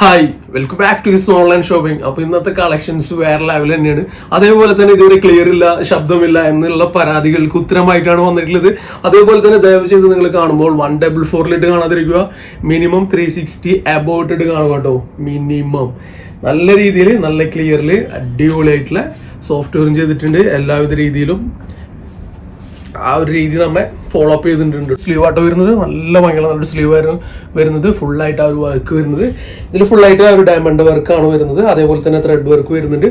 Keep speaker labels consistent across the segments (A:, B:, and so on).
A: Hi welcome back to his online shopping അപ്പൊ ഇന്നത്തെ collections വേറെ ലെവൽ തന്നെയാണ്. അതേപോലെ തന്നെ ഇതുവരെ ക്ലിയർ ഇല്ല ശബ്ദമില്ല എന്നുള്ള പരാതികൾക്ക് ഉത്തരമായിട്ടാണ് വന്നിട്ടുള്ളത്. അതേപോലെ തന്നെ ദയവ് ചെയ്ത് നിങ്ങൾ കാണുമ്പോൾ വൺ ഡബിൾ ഫോറിലിട്ട് കാണാതിരിക്കുക. മിനിമം ത്രീ സിക്സ്റ്റി അബൌട്ട് ഇട്ട് കാണുക കേട്ടോ. മിനിമം നല്ല രീതിയിൽ നല്ല ക്ലിയറിൽ അടിപൊളിയായിട്ടുള്ള സോഫ്റ്റ്വെയറും ചെയ്തിട്ടുണ്ട്. എല്ലാവിധ രീതിയിലും ആ ഒരു രീതി നമ്മെ ഫോളോ അപ്പ് ചെയ്തിട്ടുണ്ട്. സ്ലീവ് ആട്ടോ വരുന്നത്. നല്ല ഭയങ്കര നല്ലൊരു സ്ലീവ് ആയിരുന്നു വരുന്നത്. ഫുൾ ആയിട്ട് ആ ഒരു വർക്ക് വരുന്നത്. ഇതിൽ ഫുൾ ആയിട്ട് ആ ഒരു ഡയമണ്ട് വർക്ക് ആണ് വരുന്നത്. അതേപോലെ തന്നെ ത്രെഡ് വർക്ക് വരുന്നുണ്ട്.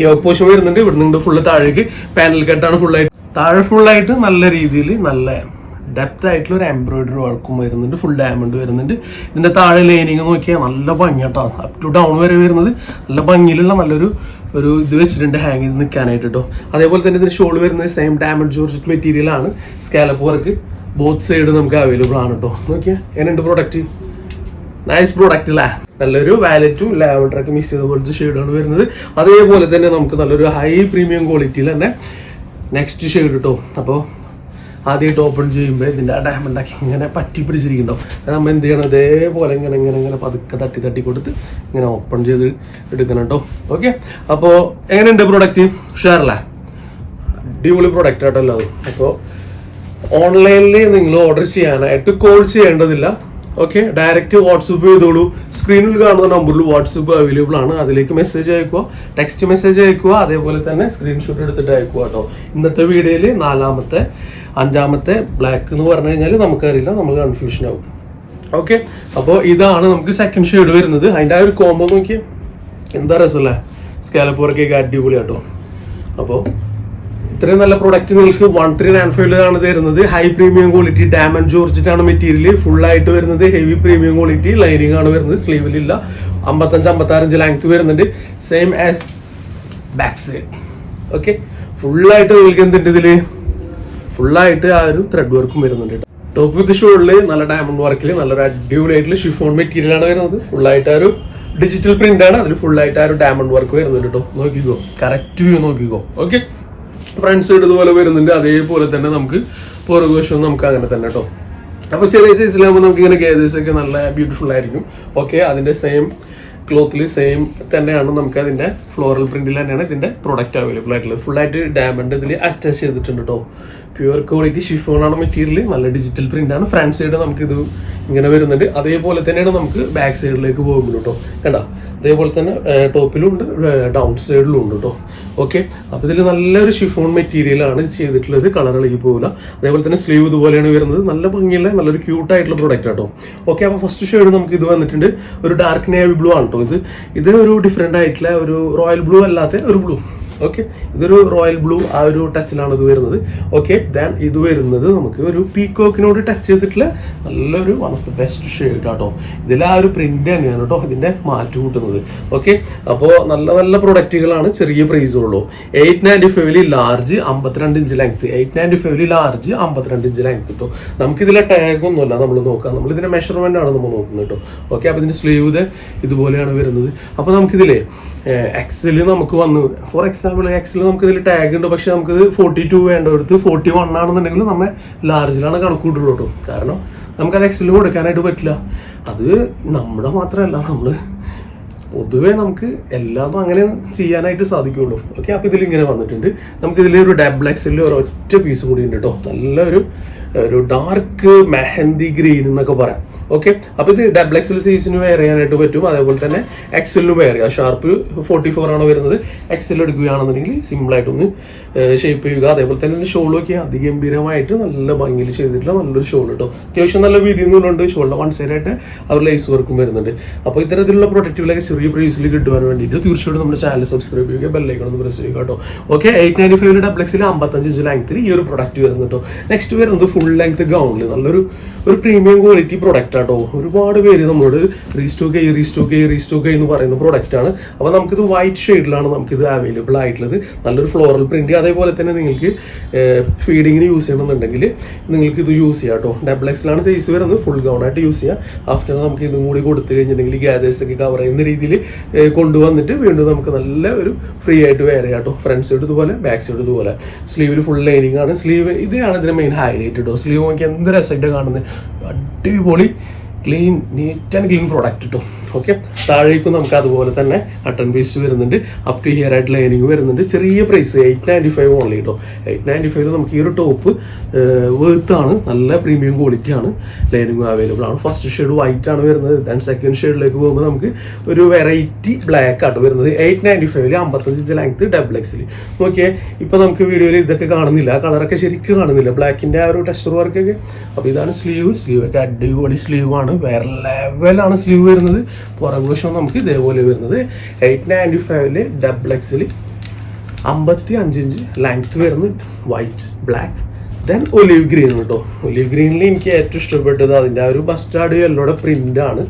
A: യോഗ പോഷൻ വരുന്നുണ്ട്. ഇവിടെ നിന്ന് ഫുള്ള് താഴേക്ക് പാനൽ കെട്ടാണ് ഫുള്ളായിട്ട് താഴെ ഫുൾ ആയിട്ട് നല്ല രീതിയിൽ നല്ല ഡെപ്ത് ആയിട്ടുള്ള ഒരു എംബ്രോയിഡറി വർക്കും വരുന്നുണ്ട്. ഫുൾ ഡയമണ്ട് വരുന്നുണ്ട്. ഇതിന്റെ താഴെ ലൈനിങ് നോക്കിയാൽ നല്ല ഭംഗിയാട്ടോ. അപ് ടു ഡൗൺ വരെ വരുന്നത്. നല്ല ഭംഗിയിലുള്ള നല്ലൊരു ഒരു ഇത് വെച്ചിട്ടുണ്ട് ഹാങ് ചെയ്ത് നിൽക്കാനായിട്ട് കേട്ടോ അതേപോലെ തന്നെ ഇതിന് ഷോൾ വരുന്നത് സെയിം ഡയമണ്ട് ജോർജറ്റ് മെറ്റീരിയൽ ആണ്. സ്കാലപ്പ് വർക്ക് ബോത്ത് സൈഡ് നമുക്ക് അവൈലബിൾ ആണ് കേട്ടോ നോക്കിയാൽ എങ്ങനെയുണ്ട് പ്രോഡക്റ്റ് നൈസ് പ്രോഡക്റ്റ് അല്ലേ നല്ലൊരു വാലറ്റും ലാവൻഡറൊക്കെ മിക്സ് ചെയ്ത പോലത്തെ ഷെയ്ഡാണ് വരുന്നത്. അതേപോലെ തന്നെ നമുക്ക് നല്ലൊരു ഹൈ പ്രീമിയം ക്വാളിറ്റിയിൽ തന്നെ നെക്സ്റ്റ് ഷെയ്ഡ് കേട്ടോ അപ്പോൾ ആദ്യമായിട്ട് ഓപ്പൺ ചെയ്യുമ്പോൾ ഇതിന്റെ ആ ഡയമണ്ട് ആക്കി ഇങ്ങനെ പറ്റി പിടിച്ചിരിക്കുന്നുണ്ടാവും. നമ്മൾ എന്ത് ചെയ്യണം? ഇതേപോലെ ഇങ്ങനെ ഇങ്ങനെ ഇങ്ങനെ പതുക്കെ തട്ടി തട്ടി കൊടുത്ത് ഇങ്ങനെ ഓപ്പൺ ചെയ്ത് എടുക്കണം കേട്ടോ ഓക്കെ അപ്പോൾ എങ്ങനെയുണ്ട് പ്രോഡക്റ്റ് ഉഷാറല്ല? അടിപൊളി പ്രോഡക്റ്റ് ആയിട്ടല്ലോ അത് അപ്പോൾ ഓൺലൈനിൽ നിങ്ങൾ ഓർഡർ ചെയ്യാനായിട്ട് കോൾ ചെയ്യേണ്ടതില്ല. ഓക്കെ ഡയറക്റ്റ് വാട്സപ്പ് ചെയ്തോളൂ. സ്ക്രീനിൽ കാണുന്ന നമ്പറിൽ വാട്സപ്പ് അവൈലബിൾ ആണ്. അതിലേക്ക് മെസ്സേജ് അയക്കുക. ടെക്സ്റ്റ് മെസ്സേജ് അയക്കുക. അതേപോലെ തന്നെ സ്ക്രീൻഷോട്ട് എടുത്തിട്ട് അയക്കുക കേട്ടോ ഇന്നത്തെ വീഡിയോയിൽ നാലാമത്തെ അഞ്ചാമത്തെ ബ്ലാക്ക് എന്ന് പറഞ്ഞു കഴിഞ്ഞാൽ നമുക്കറിയില്ല നമ്മൾ കൺഫ്യൂഷൻ ആവും. ഓക്കെ അപ്പോൾ ഇതാണ് നമുക്ക് സെക്കൻഡ് ഷെയ്ഡ് വരുന്നത്. അതിന്റെ ആ ഒരു കോംബോ നോക്കിയേ. എന്താ രസമല്ലേ സ്കാലപ്പ് അടിപൊളി അടിപൊളിയാട്ടോ. അപ്പോൾ ഇത്രയും നല്ല പ്രൊഡക്റ്റ് നിങ്ങൾക്ക് വൺ ത്രീ നയൻ ഫൈവിലാണ് തരുന്നത്. ഹൈ പ്രീമിയം ക്വാളിറ്റി ഡയമണ്ട് ജോർജിറ്റാണ് മെറ്റീരിയൽ ഫുൾ ആയിട്ട് വരുന്നത്. ഹെവി പ്രീമിയം ക്വാളിറ്റി ലൈനിങ് ആണ് വരുന്നത്. സ്ലീവിലില്ല അമ്പത്തഞ്ച് അമ്പത്താറഞ്ച് ലാങ്ത് വരുന്നുണ്ട്. Same as back side okay ഫുള്ളായിട്ട് നിങ്ങൾക്ക് എന്തുണ്ട് ഇതിൽ? ഫുള്ളായിട്ട് ആ ഒരു ത്രെഡ് വർക്കും വരുന്നുണ്ട് ടോപ്പ് വിത്ത് ഷോളിൽ നല്ല ഡയമണ്ട് വർക്കിൽ നല്ലൊരു അടിപൊളിയായിട്ടുള്ള ഷിഫോൺ മെറ്റീരിയൽ ആണ് വരുന്നത്. ഫുള്ളായിട്ട് ആ ഒരു ഡിജിറ്റൽ പ്രിന്റ് ആണ്. അതിൽ ഫുള്ളായിട്ട് ആ ഒരു ഡയമണ്ട് വർക്ക് വരുന്നുണ്ട് കേട്ടോ നോക്കിക്കോ. കറക്റ്റ് വ്യൂ നോക്കിക്കോ. ഓക്കെ ഫ്രണ്ട് സൈഡ് ഇതുപോലെ വരുന്നുണ്ട്. അതേപോലെ തന്നെ നമുക്ക് പുറകുവശവും നമുക്ക് അങ്ങനെ തന്നെ കേട്ടോ അപ്പോൾ ചെറിയ സൈസിലാകുമ്പോൾ നമുക്ക് ഇങ്ങനെ ഗേദേഴ്സ് ഒക്കെ നല്ല ബ്യൂട്ടിഫുൾ ആയിരിക്കും. ഓക്കെ അതിന്റെ സെയിം ക്ലോത്തിൽ സെയിം തന്നെയാണ് നമുക്ക് അതിന്റെ ഫ്ലോറൽ പ്രിന്റിൽ തന്നെയാണ് ഇതിന്റെ പ്രോഡക്റ്റ് അവൈലബിൾ ആയിട്ടുള്ളത്. ഫുൾ ആയിട്ട് ഡയമണ്ട് ഇതിൽ അറ്റാച്ച് ചെയ്തിട്ടുണ്ട് കേട്ടോ പ്യുവർ ക്വാളിറ്റി ഷിഫോൺ ആണ് മെറ്റീരിയൽ നല്ല ഡിജിറ്റൽ പ്രിന്റ് ആണ്. ഫ്രണ്ട് സൈഡ് നമുക്ക് ഇത് ഇങ്ങനെ വരുന്നുണ്ട്. അതേപോലെ തന്നെയാണ് നമുക്ക് ബാക്ക് സൈഡിലേക്ക് പോകുമ്പോൾ കേട്ടോ കണ്ടോ? അതേപോലെ തന്നെ ടോപ്പിലും ഉണ്ട് ഡൗൺ സൈഡിലും ഉണ്ട് കേട്ടോ ഓക്കെ? അപ്പോൾ ഇതിൽ നല്ലൊരു ഷിഫോൺ ഇത് ചെയ്തിട്ടുള്ളത്. കളർ ഇളകി പോകില്ല അതേപോലെ തന്നെ സ്ലീവ് ഇതുപോലെയാണ് വരുന്നത്. നല്ല ഭംഗിയുള്ള നല്ലൊരു ക്യൂട്ട് ആയിട്ടുള്ള പ്രൊഡക്റ്റ് കേട്ടോ ഓക്കെ അപ്പോൾ ഫസ്റ്റ് ഷെയ്ഡ് നമുക്ക് ഇത് വന്നിട്ടുണ്ട്. ഒരു ഡാർക്ക് നേവി ബ്ലൂ ആണ് കേട്ടോ ഇത്. ഇത് ഒരു ഡിഫറെന്റ് ആയിട്ടുള്ള ഒരു റോയൽ ബ്ലൂ അല്ലാത്ത ഒരു ബ്ലൂ ഓക്കെ ഇതൊരു റോയൽ ബ്ലൂ ആ ഒരു ടച്ചിലാണ് ഇത് വരുന്നത്. ഓക്കെ ദാൻ ഇത് വരുന്നത് നമുക്ക് ഒരു പീക്കോക്കിനോട് ടച്ച് ചെയ്തിട്ടുള്ള നല്ലൊരു one of the best shade കേട്ടോ ഇതിൽ ആ ഒരു പ്രിന്റ് തന്നെയാണ് കേട്ടോ ഇതിന്റെ മാറ്റ് കൂട്ടുന്നത്. ഓക്കെ അപ്പോൾ നല്ല നല്ല പ്രൊഡക്റ്റുകളാണ് ചെറിയ പ്രൈസുള്ളൂ എയ്റ്റ് നയന്റി ഫൈവിൽ ലാർജ് അമ്പത്തിരണ്ട് ഇഞ്ച് ലെങ്ത് എയ്റ്റ് നയന്റി ഫൈവിൽ ലാർജ് അമ്പത്തിരണ്ട് ഇഞ്ച് ലെങ്ത് കിട്ടും നമുക്ക് ഇതിലെ ടാഗ് ഒന്നുമല്ല. നമ്മൾ നോക്കാം. നമ്മൾ ഇതിന്റെ മെഷർമെന്റ് ആണ് നമ്മൾ നോക്കുന്നത് കേട്ടോ ഓക്കെ അപ്പോൾ ഇതിന്റെ സ്ലീവ് ഇത് ഇതുപോലെയാണ് വരുന്നത്. അപ്പോൾ നമുക്കിതിലെ എക്സൽ നമുക്ക് വന്നു ഫോർ എക്സാമ്പിൾ എക്സൽ നമുക്ക് ഇതിൽ ടാഗ് ഉണ്ട്. പക്ഷെ നമുക്ക് ഫോർട്ടി ടു വേണ്ടടുത്ത് ഫോർട്ടി വൺ ആണെന്നുണ്ടെങ്കിൽ നമ്മൾ ലാർജിലാണ് കണക്ക് കൂട്ടുള്ളൂ കേട്ടോ. കാരണം നമുക്കത് എക്സിൽ കൊടുക്കാനായിട്ട് പറ്റില്ല. അത് നമ്മുടെ മാത്രമല്ല നമ്മൾ പൊതുവേ നമുക്ക് എല്ലാം അങ്ങനെ ചെയ്യാനായിട്ട് സാധിക്കുള്ളൂ. ഓക്കെ അപ്പോൾ ഇതിൽ ഇങ്ങനെ വന്നിട്ടുണ്ട്. നമുക്ക് ഇതിൽ ഒരു ഡബിൾ എക്സലിൽ ഒരു പീസ് കൂടി ഉണ്ട് കേട്ടോ. നല്ലൊരു ഒരു ഡാർക്ക് മെഹന്തി ഗ്രീൻ എന്നൊക്കെ പറയാം. ഓക്കെ അപ്പോൾ ഇത് ഡബിൾ എക്സൽ സൈസിന് വെയർ ചെയ്യാനായിട്ട് പറ്റും. അതേപോലെ തന്നെ എക്സലിന് വെയർ ചെയ്യാം. ഷാർപ്പ് ഫോർട്ടി ഫോർ ആണ് വരുന്നത്. എക്സൽ എടുക്കുകയാണെന്നുണ്ടെങ്കിൽ സിമ്പിളായിട്ടൊന്ന് ഷേപ്പ് ചെയ്യുക. അതേപോലെ തന്നെ ഷോൾ ഒക്കെ അതിഗംഭീരമായിട്ട് നല്ല ഭംഗിയിൽ ചെയ്തിട്ടുള്ള നല്ലൊരു ഷോൾ കേട്ടോ അത്യാവശ്യം നല്ല വീതി നിന്നുണ്ട് ഷോളിന്റെ വൺ സൈഡ് ആയിട്ട് അവർ ലൈസ് വർക്കും വരുന്നുണ്ട്. അപ്പോൾ ഇത്തരത്തിലുള്ള പ്രൊഡക്റ്റുകളൊക്കെ ചെറിയ പ്രൈസിൽ കിട്ടുവാൻ വേണ്ടിയിട്ട് തീർച്ചയായിട്ടും നമ്മുടെ ചാനൽ സബ്സ്ക്രൈബ് ചെയ്യുക ബെല്ലൈക്കൺ ഒന്ന് പ്രസ് ചെയ്യുക കേട്ടോ okay eight ninety five double അമ്പത്തഞ്ച് ഇഞ്ച് ലെങ്ത്തിൽ ഈ ഒരു പ്രൊഡക്റ്റ് വരുന്നുണ്ടോ നെക്സ്റ്റ് വരുന്നത് ഫുൾ ലെങ്ത് ഗൗണിൽ നല്ലൊരു ഒരു പ്രീമിയം ക്വാളിറ്റി പ്രൊഡക്റ്റ് ആട്ടോ. ഒരുപാട് പേര് നമ്മളോട് റീസ്റ്റോക്ക് ചെയ്യ് റീസ്റ്റോക്ക് ചെയ്യ് റീസ്റ്റോക്ക് ചെയ്യുന്ന പറയുന്ന പ്രൊഡക്റ്റ് ആണ്. അപ്പോൾ നമുക്കിത് വൈറ്റ് ഷെയ്ഡിലാണ് നമുക്കിത് അവൈലബിൾ ആയിട്ടുള്ളത്. നല്ലൊരു ഫ്ലോറൽ പ്രിന്റ് അതേപോലെ തന്നെ നിങ്ങൾക്ക് ഫീഡിങ്ങിന് യൂസ് ചെയ്യണമെന്നുണ്ടെങ്കിൽ നിങ്ങൾക്ക് ഇത് യൂസ് ചെയ്യാം കേട്ടോ ഡബിൾ എക്സിലാണ് സൈസ് വരുന്നത്. ഫുൾ ഗൗൺ ആയിട്ട് യൂസ് ചെയ്യാം. ആഫ്റ്റർ നമുക്ക് ഇതും കൂടി കൊടുത്തു കഴിഞ്ഞിട്ടുണ്ടെങ്കിൽ ഗ്യാദേഴ്സ് ഒക്കെ കവർ ചെയ്യുന്ന രീതിയിൽ കൊണ്ടുവന്നിട്ട് വീണ്ടും നമുക്ക് നല്ല ഒരു ഫ്രീ ആയിട്ട് ചെയ്യാം കേട്ടോ ഫ്രണ്ട് സൈഡ് ഇതുപോലെ ബാക്ക് സൈഡ് ഇതുപോലെ. സ്ലീവിൽ ഫുൾ ലൈനിങ് ആണ്. സ്ലീവ് ഇതാണ് ഇതിന്റെ മെയിൻ ഹൈലൈറ്റ് കേട്ടോ സ്ലീവ് എന്ത് രസമായിട്ട് കാണുന്നത് അടിപൊളി. Clean neat and clean product കേട്ടോ ഓക്കെ താഴേക്കും നമുക്ക് അതുപോലെ തന്നെ അട്ടൻ പീസ് വരുന്നുണ്ട്. അപ് ടു ഹിയർ ആയിട്ട് ലൈനിങ് വരുന്നുണ്ട്. ചെറിയ price eight ninety five only കേട്ടോ എയ്റ്റ് നയന്റി ഫൈവ് നമുക്ക് ഈ ഒരു ടോപ്പ് വേർത്താണ് നല്ല പ്രീമിയം ക്വാളിറ്റി ആണ്. ലൈനിങ് അവൈലബിൾ ആണ്. ഫസ്റ്റ് ഷെയ്ഡ് വൈറ്റ് ആണ് വരുന്നത്. ദെൻ സെക്കൻഡ് ഷെയ്ഡിലേക്ക് പോകുമ്പോൾ നമുക്ക് ഒരു വെറൈറ്റി ബ്ലാക്ക് ആട്ട് വരുന്നത്. എയ്റ്റ് നയന്റി ഫൈവിൽ അമ്പത്തഞ്ച് ഇഞ്ച് ലെങ്ത് ഡബിൾ എക്സിൽ നോക്കിയേ ഇപ്പോൾ നമുക്ക് വീഡിയോയിൽ ഇതൊക്കെ കാണുന്നില്ല. കളറൊക്കെ ശരിക്കും കാണുന്നില്ല. ബ്ലാക്കിന്റെ ആ ഒരു ടെക്സ്ചർ വർക്കൊക്കെ അപ്പോൾ ഇതാണ് സ്ലീവ് സ്ലീവ് ഒക്കെ അടിപൊളി സ്ലീവ് ആണ്. വേറെ ലെവലാണ് സ്ലീവ് വരുന്നത്. പുറകുവശം നമുക്ക് ഇതേപോലെ വരുന്നത് എയ്റ്റ് നയന്റി ഫൈവിൽ ഡബിൾ എക്സിൽ അമ്പത്തി അഞ്ച് ഇഞ്ച് ലെങ്ത് വരുന്നത് white black then olive green കേട്ടോ ഒലിവ് ഗ്രീനിൽ എനിക്ക് ഏറ്റവും ഇഷ്ടപ്പെട്ടത് അതിന്റെ ആ ഒരു ബസ്റ്റാർഡ് യെല്ലോടെ പ്രിന്റാണ്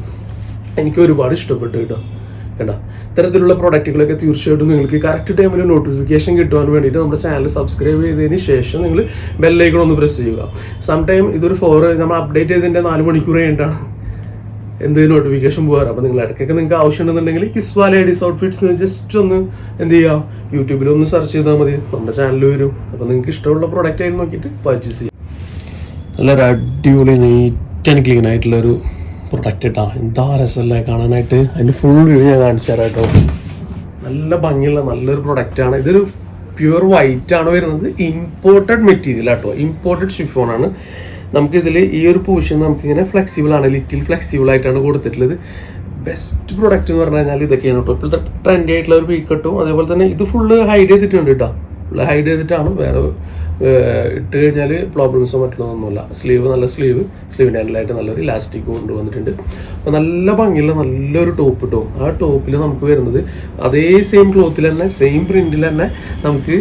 A: എനിക്ക് ഒരുപാട് ഇഷ്ടപ്പെട്ടു കേട്ടോ. കേട്ടോ ഇത്തരത്തിലുള്ള പ്രൊഡക്റ്റുകളൊക്കെ തീർച്ചയായിട്ടും നിങ്ങൾക്ക് കറക്റ്റ് ടൈമിൽ നോട്ടിഫിക്കേഷൻ കിട്ടുവാൻ വേണ്ടിയിട്ട് നമ്മുടെ ചാനൽ സബ്സ്ക്രൈബ് ചെയ്തതിന് ശേഷം നിങ്ങൾ ബെല്ലൈക്കൺ ഒന്ന് പ്രസ് ചെയ്യുക. സം ടൈം ഇതൊരു ഫോർ നമ്മൾ അപ്ഡേറ്റ് ചെയ്തതിന്റെ നാല് മണിക്കൂർ കഴിഞ്ഞിട്ടാണ് എന്ത് നോട്ടിഫിക്കേഷൻ പോകാറ്? അപ്പോൾ നിങ്ങൾ ഇടയ്ക്കൊക്കെ നിങ്ങൾക്ക് ആവശ്യമുണ്ടെന്നുണ്ടെങ്കിൽ കിസ്വാ ലേഡീസ് ഔട്ട്ഫിറ്റ്സ് ജസ്റ്റ് ഒന്ന് എന്ത് ചെയ്യുക യൂട്യൂബിൽ ഒന്ന് സെർച്ച് ചെയ്താൽ മതി. നമ്മുടെ ചാനൽ വരും. അപ്പോൾ നിങ്ങൾക്ക് ഇഷ്ടമുള്ള പ്രോഡക്റ്റ് ആയി നോക്കിയിട്ട് പർച്ചേസ് ചെയ്യാം. നല്ലൊരു അടിപൊളി നീറ്റ് ആൻഡ് ക്ലീൻ ആയിട്ടുള്ള ഒരു പ്രൊഡക്റ്റ് ഇട്ടാ എന്താ രസമല്ലേ കാണാനായിട്ട്? അതിന്റെ ഫുൾ വ്യൂ ഞാൻ കാണിച്ചു തരാം കേട്ടോ നല്ല ഭംഗിയുള്ള നല്ലൊരു പ്രൊഡക്റ്റ് ആണ്. ഇതൊരു പ്യുവർ വൈറ്റ് ആണ് വരുന്നത്. ഇമ്പോർട്ടഡ് മെറ്റീരിയൽ ആട്ടോ. ഇമ്പോർട്ടഡ് ഷിഫോൺ ആണ്. നമുക്കിതിൽ ഈ ഒരു പോർഷൻ നമുക്കിങ്ങനെ ഫ്ലെക്സിബിൾ ആണ്. ലിറ്റിൽ ഫ്ലെക്സിബിൾ ആയിട്ടാണ് കൊടുത്തിട്ടുള്ളത്. ബെസ്റ്റ് പ്രൊഡക്റ്റ് എന്ന് പറഞ്ഞു കഴിഞ്ഞാൽ ഇതൊക്കെയാണ്. കേട്ടോ ഇപ്പോഴത്തെ ട്രെൻഡി ആയിട്ടുള്ള ഒരു പീക്കട്ടും അതേപോലെ തന്നെ ഇത് ഫുള്ള് ഹൈഡ് ചെയ്തിട്ടുണ്ട് കേട്ടോ ഫുള്ള് ഹൈഡ് ചെയ്തിട്ടാണ് വേറെ ഇട്ട് കഴിഞ്ഞാൽ പ്രോബ്ലംസോ മറ്റുള്ളതൊന്നുമില്ല. സ്ലീവ് നല്ല സ്ലീവ് സ്ലീവിന്റെ ഹാൻഡിലായിട്ട് നല്ലൊരു ഇലാസ്റ്റിക് കൊണ്ടുവന്നിട്ടുണ്ട്. അപ്പോൾ നല്ല ഭംഗിയുള്ള നല്ലൊരു ടോപ്പ് കിട്ടും ആ ടോപ്പിൽ നമുക്ക് വരുന്നത് അതേ സെയിം ക്ലോത്തിൽ തന്നെ സെയിം പ്രിന്റിൽ തന്നെ നമുക്ക്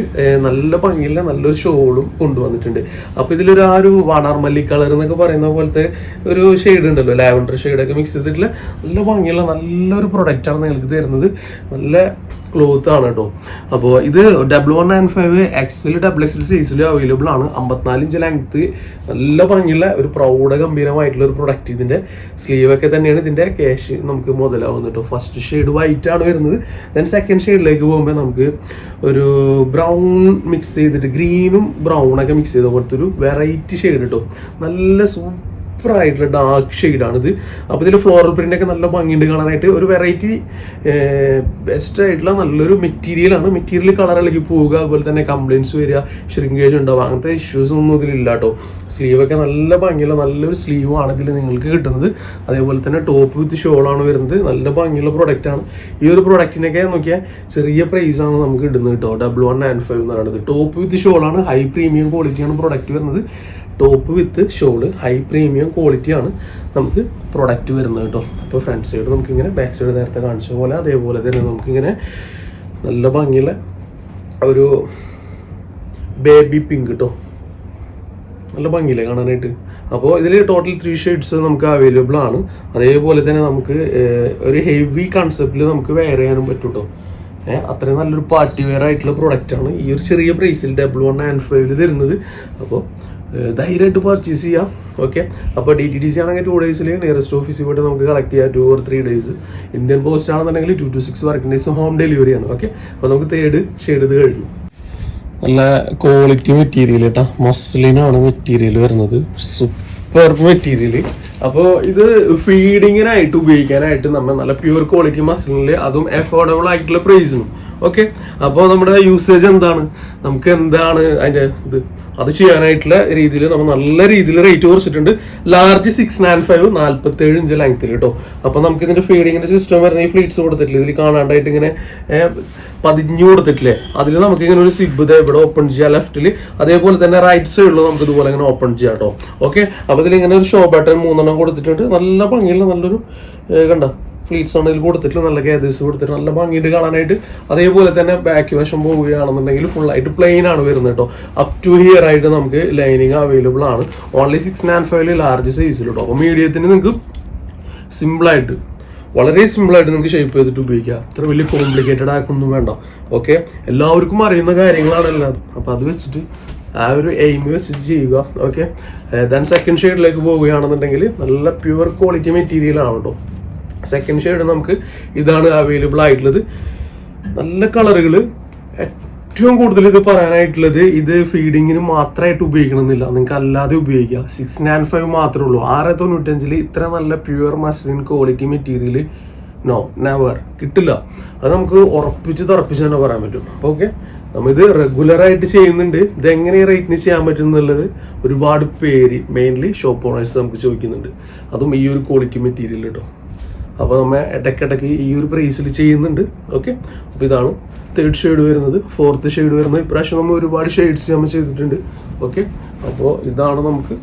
A: നല്ല ഭംഗിയുള്ള നല്ലൊരു ഷോളും കൊണ്ടുവന്നിട്ടുണ്ട്. അപ്പോൾ ഇതിലൊരു ആ ഒരു വാടാർമല്ലി കളർ എന്നൊക്കെ പറയുന്ന പോലത്തെ ഒരു ഷെയ്ഡ് ഉണ്ടല്ലോ ലാവൻഡർ ഷെയ്ഡൊക്കെ മിക്സ് ചെയ്തിട്ടുള്ള നല്ല ഭംഗിയുള്ള നല്ലൊരു പ്രൊഡക്റ്റാണ് നിങ്ങൾക്ക് തരുന്നത്. നല്ല ക്ലോത്ത് ആണ് കേട്ടോ. അപ്പോൾ ഇത് ഡബിൾ വൺ നയൻ ഫൈവ് എക്സിൽ ഡബിൾ എക്സിൽ സൈസിൽ അവൈലബിൾ ആണ്. അമ്പത്തിനാല് ഇഞ്ച് ലെങ്ത്ത് നല്ല ഭംഗിയുള്ള ഒരു പ്രൗഢ ഗംഭീരമായിട്ടുള്ള ഒരു പ്രൊഡക്റ്റ് ഇതിന്റെ സ്ലീവ് ഒക്കെ തന്നെയാണ് ഇതിന്റെ ക്യാഷ് നമുക്ക് മുതലാവുന്നത് കേട്ടോ. ഫസ്റ്റ് ഷെയ്ഡ് വൈറ്റ് ആണ് വരുന്നത്. ദെൻ സെക്കൻഡ് ഷെയ്ഡിലേക്ക് പോകുമ്പോൾ നമുക്ക് ഒരു ബ്രൗൺ മിക്സ് ചെയ്തിട്ട് ഗ്രീനും ബ്രൗണൊക്കെ മിക്സ് ചെയ്ത പോലത്തെ ഒരു വെറൈറ്റി ഷെയ്ഡ് കേട്ടോ. നല്ല സൂപ്പർ ആയിട്ടുള്ള ഡാർക്ക് ഷെയ്ഡാണിത് അപ്പോൾ ഇതിൽ ഫ്ലോറൽ പ്രിന്റ് ഒക്കെ നല്ല ഭംഗിയുണ്ട് കാണാനായിട്ട്. ഒരു വെറൈറ്റി ബെസ്റ്റ് ആയിട്ടുള്ള നല്ലൊരു മെറ്റീരിയലാണ് മെറ്റീരിയൽ കളർ ഇളകി പോവുക അതുപോലെ തന്നെ കംപ്ലയിൻസ് വരിക ഷ്രിങ്കേജ് ഉണ്ടാവുക അങ്ങനത്തെ ഇഷ്യൂസ് ഒന്നും ഇതിലില്ല കേട്ടോ സ്ലീവൊക്കെ നല്ല ഭംഗിയുള്ള നല്ലൊരു സ്ലീവാണ് ഇതിൽ നിങ്ങൾക്ക് കിട്ടുന്നത്. അതേപോലെ തന്നെ ടോപ്പ് വിത്ത് ഷോളാണ് വരുന്നത്. നല്ല ഭംഗിയുള്ള പ്രൊഡക്റ്റ് ആണ്. ഈ ഒരു പ്രൊഡക്റ്റിനൊക്കെ നോക്കിയാൽ ചെറിയ പ്രൈസ് ആണ് നമുക്ക് ഇടുന്നത് കേട്ടോ ഡബിൾ വൺ നയൻ ഫൈവ് എന്ന് പറയുന്നത് ടോപ്പ് വിത്ത് ഷോളാണ് ഹൈ പ്രീമിയം ക്വാളിറ്റിയാണ് പ്രൊഡക്റ്റ് വരുന്നത്. Top with shawl high premium ക്വാളിറ്റിയാണ് നമുക്ക് പ്രൊഡക്റ്റ് വരുന്നത് കേട്ടോ. അപ്പോൾ ഫ്രണ്ട് സൈഡ് നമുക്കിങ്ങനെ ബാക്ക് സൈഡ് നേരത്തെ കാണിച്ച പോലെ അതേപോലെ തന്നെ നമുക്കിങ്ങനെ നല്ല ഭംഗിയുള്ള ഒരു ബേബി പിങ്ക് കേട്ടോ നല്ല ഭംഗിയില്ലേ കാണാനായിട്ട്? അപ്പോൾ ഇതിൽ ടോട്ടൽ ത്രീ ഷെയ്ഡ്സ് നമുക്ക് അവൈലബിൾ ആണ്. അതേപോലെ തന്നെ നമുക്ക് ഒരു ഹെവി കൺസെപ്റ്റിൽ നമുക്ക് വെയർ ചെയ്യാനും പറ്റും കേട്ടോ അത്രയും നല്ലൊരു പാർട്ടി വെയർ ആയിട്ടുള്ള പ്രൊഡക്റ്റാണ് ഈ ഒരു ചെറിയ പ്രൈസിൽ ഡബിൾ വൺ ആൻഡ് ഫൈവിൽ തരുന്നത്. അപ്പോൾ ധൈര്യമായിട്ട് പർച്ചേസ് ചെയ്യാം. ഓക്കെ അപ്പോൾ ഡി ടി ഡി സി ആണെങ്കിൽ ടു ഡേയ്സിൽ നിയറസ്റ്റ് ഓഫീസിൽ പോയിട്ട് നമുക്ക് കളക്ട് ചെയ്യാം. Two or three days Indian post ആണെന്നുണ്ടെങ്കിൽ two to six working days home delivery ആണ്. ഓക്കെ അപ്പോൾ നമുക്ക് തേർഡ് ഷെയ്ഡ് ഇത് കഴിഞ്ഞു. നല്ല ക്വാളിറ്റി മെറ്റീരിയൽ കേട്ടോ മസ്ലിനാണ് മെറ്റീരിയൽ വരുന്നത്. സൂപ്പർ മെറ്റീരിയൽ അപ്പോൾ ഇത് ഫീഡിങ്ങിനായിട്ട് ഉപയോഗിക്കാനായിട്ട് നമ്മൾ നല്ല പ്യൂർ ക്വാളിറ്റി മസ്ലിനിൽ അതും അഫോർഡബിൾ ആയിട്ടുള്ള പ്രൈസിനും ഓക്കെ അപ്പോൾ നമ്മുടെ യൂസേജ് എന്താണ്? നമുക്ക് എന്താണ് അതിന്റെ ഇത്? അത് ചെയ്യാനായിട്ടുള്ള രീതിയിൽ നമ്മൾ നല്ല രീതിയിൽ റേറ്റ് കുറച്ചിട്ടുണ്ട്. ലാർജ് സിക്സ് നയൻ ഫൈവ് നാൽപ്പത്തി ഏഴ് ഇഞ്ച് ലെങ്ത്തിൽ കേട്ടോ അപ്പോൾ നമുക്ക് ഇതിന്റെ ഫീഡിങ്ങിന്റെ സിസ്റ്റം വരുന്ന ഈ ഫ്ലീറ്റ്സ് കൊടുത്തിട്ടില്ല? ഇതിൽ കാണാണ്ടായിട്ട് ഇങ്ങനെ പതിഞ്ഞു കൊടുത്തിട്ടില്ലേ? അതിൽ നമുക്ക് ഇങ്ങനെ ഒരു സിബ് ഇതേ ഇവിടെ ഓപ്പൺ ചെയ്യാം ലെഫ്റ്റിൽ അതേപോലെ തന്നെ റൈറ്റ് സൈഡിൽ നമുക്ക് ഇതുപോലെ ഇങ്ങനെ ഓപ്പൺ ചെയ്യാം കേട്ടോ ഓക്കെ അപ്പോൾ ഇതിൽ ഇങ്ങനെ ഒരു ഷോ ബട്ടൺ മൂന്നെണ്ണം കൊടുത്തിട്ടുണ്ട്. നല്ല ഭംഗിയുള്ള നല്ലൊരു കണ്ട? ഫ്ലീറ്റ്സ് ആണ് കൊടുത്തിട്ട് നല്ല ഗേദേഴ്സ് കൊടുത്തിട്ട് നല്ല ഭംഗിയിട്ട് കാണാനായിട്ട്. അതേപോലെ തന്നെ ബാക്ക് വശം പോവുകയാണെന്നുണ്ടെങ്കിൽ ഫുള്ളായിട്ട് പ്ലെയിൻ ആണ് വരുന്നത് കേട്ടോ അപ് ടു ഹിയർ ആയിട്ട് നമുക്ക് ലൈനിങ് അവൈലബിൾ ആണ്. ഓൺലി സിക്സ് നയൻ ഫൈവിൽ ലാർജ് സൈസിൽ കേട്ടോ അപ്പോൾ മീഡിയത്തിന് നിങ്ങൾക്ക് സിമ്പിളായിട്ട് വളരെ സിമ്പിളായിട്ട് നിങ്ങൾക്ക് ഷേപ്പ് ചെയ്തിട്ട് ഉപയോഗിക്കാം. അത്ര വലിയ കോംപ്ലിക്കേറ്റഡ് ആക്കൊന്നും വേണ്ട. ഓക്കെ എല്ലാവർക്കും അറിയുന്ന കാര്യങ്ങളാണ് എല്ലാം അപ്പോൾ അത് വെച്ചിട്ട് ആ ഒരു എയിം വെച്ചിട്ട് ചെയ്യുക. ഓക്കെ ദെൻ സെക്കൻഡ് ഷെയ്ഡിലേക്ക് പോവുകയാണെന്നുണ്ടെങ്കിൽ നല്ല പ്യുവർ ക്വാളിറ്റി മെറ്റീരിയൽ ആണ് കേട്ടോ സെക്കൻഡ് ഷെയ്ഡ് നമുക്ക് ഇതാണ് അവൈലബിൾ ആയിട്ടുള്ളത്. നല്ല കളറുകൾ ഏറ്റവും കൂടുതൽ ഇത് പറയാനായിട്ടുള്ളത് ഇത് ഫീഡിങ്ങിന് മാത്രമായിട്ട് ഉപയോഗിക്കണമെന്നില്ല. നിങ്ങൾക്ക് അല്ലാതെ ഉപയോഗിക്കാം. സിക്സ് നയൻ ഫൈവ് മാത്രമേ ഉള്ളൂ. ആറ് തൊണ്ണൂറ്റഞ്ചിൽ ഇത്ര നല്ല pure muslin quality material no never കിട്ടില്ല. അത് നമുക്ക് ഉറപ്പിച്ച് തറപ്പിച്ച് തന്നെ പറയാൻ പറ്റും. അപ്പോൾ ഓക്കെ നമ്മൾ ആയിട്ട് ചെയ്യുന്നുണ്ട്. ഇത് എങ്ങനെ റേറ്റിന് ചെയ്യാൻ പറ്റും എന്നുള്ളത് ഒരുപാട് പേര് മെയിൻലി ഷോപ്പ് ഓണേഴ്സ് നമുക്ക് ചോദിക്കുന്നുണ്ട്. അതും ഈ ഒരു ക്വാളിറ്റി മെറ്റീരിയൽ കേട്ടോ അപ്പോൾ നമ്മൾ ഇടയ്ക്കിടയ്ക്ക് ഈ ഒരു പ്രൈസിൽ ചെയ്യുന്നുണ്ട്. ഓക്കെ അപ്പോൾ ഇതാണ് തേർഡ് ഷെയ്ഡ് വരുന്നത്. ഫോർത്ത് ഷെയ്ഡ് വരുന്നത്. ഇപ്രാവശ്യം നമ്മൾ ഒരുപാട് ഷെയ്ഡ്സ് നമ്മൾ ചെയ്തിട്ടുണ്ട്. ഓക്കെ അപ്പോൾ ഇതാണ് നമുക്ക്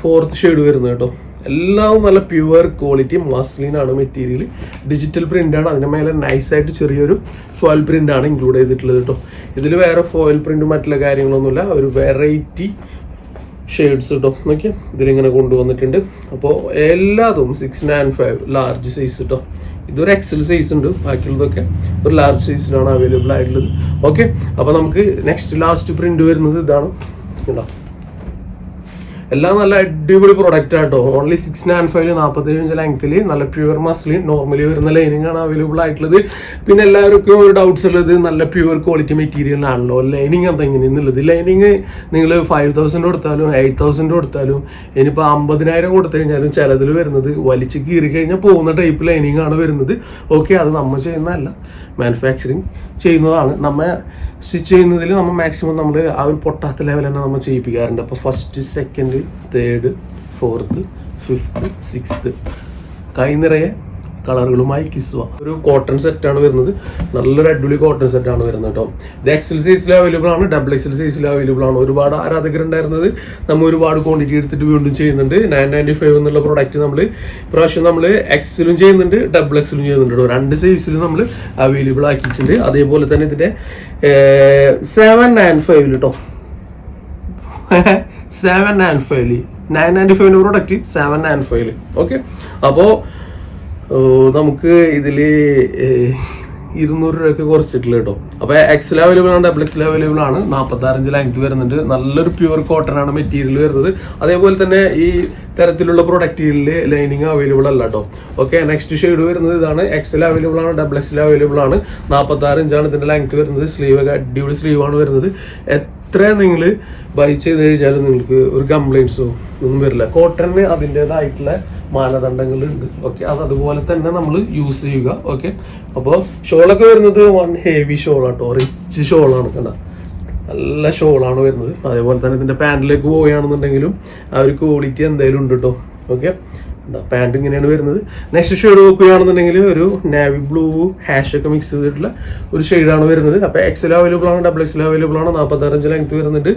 A: ഫോർത്ത് ഷെയ്ഡ് വരുന്നത് കേട്ടോ. എല്ലാം നല്ല പ്യുവർ ക്വാളിറ്റി മസ്ലിൻ ആണ് മെറ്റീരിയൽ ഡിജിറ്റൽ പ്രിന്റ് ആണ്. അതിന് മേലെ നൈസായിട്ട് ചെറിയൊരു ഫോയിൽ പ്രിന്റ് ആണ് ഇൻക്ലൂഡ് ചെയ്തിട്ടുള്ളത് കേട്ടോ. ഇതിൽ വേറെ ഫോയിൽ പ്രിന്റ് മറ്റുള്ള കാര്യങ്ങളൊന്നുമില്ല. ഒരു വെറൈറ്റി ഷെയ്ഡ്സ് കേട്ടോ നോക്കിയ ഇതിലിങ്ങനെ കൊണ്ടുവന്നിട്ടുണ്ട്. അപ്പോൾ എല്ലാതും six nine five large size കേട്ടോ ഇതൊരു എക്സൽ സൈസ് ഉണ്ട്. ബാക്കിയുള്ളതൊക്കെ ഒരു ലാർജ് സൈസിലാണ് അവൈലബിൾ ആയിട്ടുള്ളത്. ഓക്കെ അപ്പോൾ നമുക്ക് നെക്സ്റ്റ് ലാസ്റ്റ് പ്രിന്റ് വരുന്നത് ഇതാണ്. കേട്ടോ എല്ലാം നല്ല അടിപൊളി പ്രൊഡക്റ്റ് ആട്ടോ. ഓൺലി സിക്സ് നയൻ ഫൈവ് നാൽപ്പത്തേഴ് ഇഞ്ച് ലെങ്ത്തിൽ നല്ല പ്യുവർ മസ്ലിൻ നോർമലി വരുന്ന ലൈനിങ് ആണ് അവൈലബിൾ ആയിട്ടുള്ളത്. പിന്നെ എല്ലാവർക്കും ഒരു ഡൗട്ട്സ് ഉള്ളത് നല്ല പ്യുവർ ക്വാളിറ്റി മെറ്റീരിയൽ ആണല്ലോ. ലൈനിങ് എന്താ എങ്ങനെയെന്നുള്ളത് ലൈനിങ് നിങ്ങൾ ഫൈവ് തൗസൻഡ് കൊടുത്താലും എയ്റ്റ് തൗസൻഡ് കൊടുത്താലും ഇനിയിപ്പോൾ അമ്പതിനായിരം കൊടുത്തു കഴിഞ്ഞാലും ചിലതിൽ വരുന്നത് വലിച്ച് കീറി കഴിഞ്ഞാൽ പോകുന്ന ടൈപ്പ് ലൈനിങ് ആണ് വരുന്നത്. ഓക്കെ അത് നമ്മൾ ചെയ്യുന്നതല്ല. മാനുഫാക്ചറിങ് ചെയ്യുന്നതാണ്. നമ്മ സ്റ്റിച്ച് ചെയ്യുന്നതിൽ നമ്മൾ മാക്സിമം നമ്മൾ ആ ഒരു പൊട്ടാത്ത ലെവൽ തന്നെ നമ്മൾ ചെയ്യിപ്പിക്കാറുണ്ട്. അപ്പോൾ first second third fourth fifth sixth കൈ നിറയെ കളറുകളുമായി കിസ്വ ഒരു കോട്ടൺ സെറ്റ് ആണ് വരുന്നത്. നല്ലൊരു അടിപൊളി കോട്ടൺ സെറ്റ് ആണ് വരുന്നത് കേട്ടോ. ഇത് എക്സൽ സൈസിൽ അവൈലബിൾ ആണ്. ഡബിൾ എക്സൽ സൈസിൽ അവൈലബിൾ ആണ്. ഒരുപാട് ആരാധകരുണ്ടായിരുന്നത് നമ്മൾ ഒരുപാട് ക്വാണ്ടിറ്റി എടുത്തിട്ട് വീണ്ടും ചെയ്യുന്നുണ്ട്. നയൻ നയന്റി ഫൈവ് എന്നുള്ള പ്രോഡക്റ്റ് നമ്മൾ ഇപ്രാവശ്യം നമ്മൾ എക്സലും ചെയ്യുന്നുണ്ട്. ഡബിൾ എക്സലും ചെയ്യുന്നുണ്ട് രണ്ട് സൈസിൽ നമ്മൾ അവൈലബിൾ ആക്കിയിട്ടുണ്ട്. അതേപോലെ തന്നെ ഇതിന്റെ സെവൻ നയൻ ഫൈവിൽ കേട്ടോ. സെവൻ നയൻ ഫൈവിൽ നയൻ നയന്റി ഫൈവിന്റെ പ്രോഡക്റ്റ് സെവൻ നയൻ ഫൈവിൽ ഓക്കെ അപ്പോൾ നമുക്ക് ഇതിൽ ഇരുന്നൂറ് രൂപയ്ക്ക് കുറച്ചിട്ടില്ല കേട്ടോ. അപ്പോൾ എക്സൽ അവൈലബിൾ ആണ് ഡബിൾ എക്സൽ അവൈലബിൾ ആണ്. നാൽപ്പത്തി ആറഞ്ച് ലെങ്ത് വരുന്നുണ്ട്. നല്ലൊരു പ്യുവർ കോട്ടൺ ആണ് മെറ്റീരിയൽ വരുന്നത്. അതേപോലെ തന്നെ ഈ തരത്തിലുള്ള പ്രൊഡക്റ്റുകളിൽ ലൈനിങ് അവൈലബിൾ അല്ല കേട്ടോ. ഓക്കെ നെക്സ്റ്റ് ഷെയ്ഡ് വരുന്നത് ഇതാണ്. എക്സൽ അവൈലബിൾ ആണ് ഡബിൾ എക്സൽ അവൈലബിൾ ആണ്. നാൽപ്പത്തി ആറ് ഇഞ്ചാണ് ഇതിന്റെ ലെങ്ത് വരുന്നത്. സ്ലീവ് അടിപൊളി സ്ലീവ് ആണ് വരുന്നത്. എത്ര നിങ്ങൾ ബൈ ചെയ്ത് കഴിഞ്ഞാൽ നിങ്ങൾക്ക് ഒരു കംപ്ലൈൻസോ ഒന്നും വരില്ല. കോട്ടണിന് അതിന്റെതായിട്ടുള്ള മാനദണ്ഡങ്ങളുണ്ട് ഓക്കെ അത് അതുപോലെ തന്നെ നമ്മൾ യൂസ് ചെയ്യുക. ഓക്കെ അപ്പോൾ ഷോളൊക്കെ വരുന്നത് വൺ ഹെവി ഷോളാട്ടോ റിച്ച് ഷോളാണ് കണ്ട? നല്ല ഷോളാണ് വരുന്നത്. അതേപോലെ തന്നെ ഇതിന്റെ പാന്റിലേക്ക് പോവുകയാണെന്നുണ്ടെങ്കിലും ആ ഒരു ക്വാളിറ്റി എന്തായാലും ഉണ്ട് കേട്ടോ ഓക്കെ പാന്റ് ഇങ്ങനെയാണ് വരുന്നത്. നെക്സ്റ്റ് ഷെയ്ഡ് നോക്കുകയാണെന്നുണ്ടെങ്കിൽ ഒരു നാവി ബ്ലൂ ഹാഷ് ഒക്കെ മിക്സ് ചെയ്തിട്ടുള്ള ഒരു ഷെയ്ഡാണ് വരുന്നത്. അപ്പോൾ എക്സൽ അവൈലബിൾ ആണ് ഡബിൾ എക്സൽ അവൈലബിൾ ആണ് നാൽപ്പത്താറഞ്ച് ലെങ്ത് വരുന്നുണ്ട്.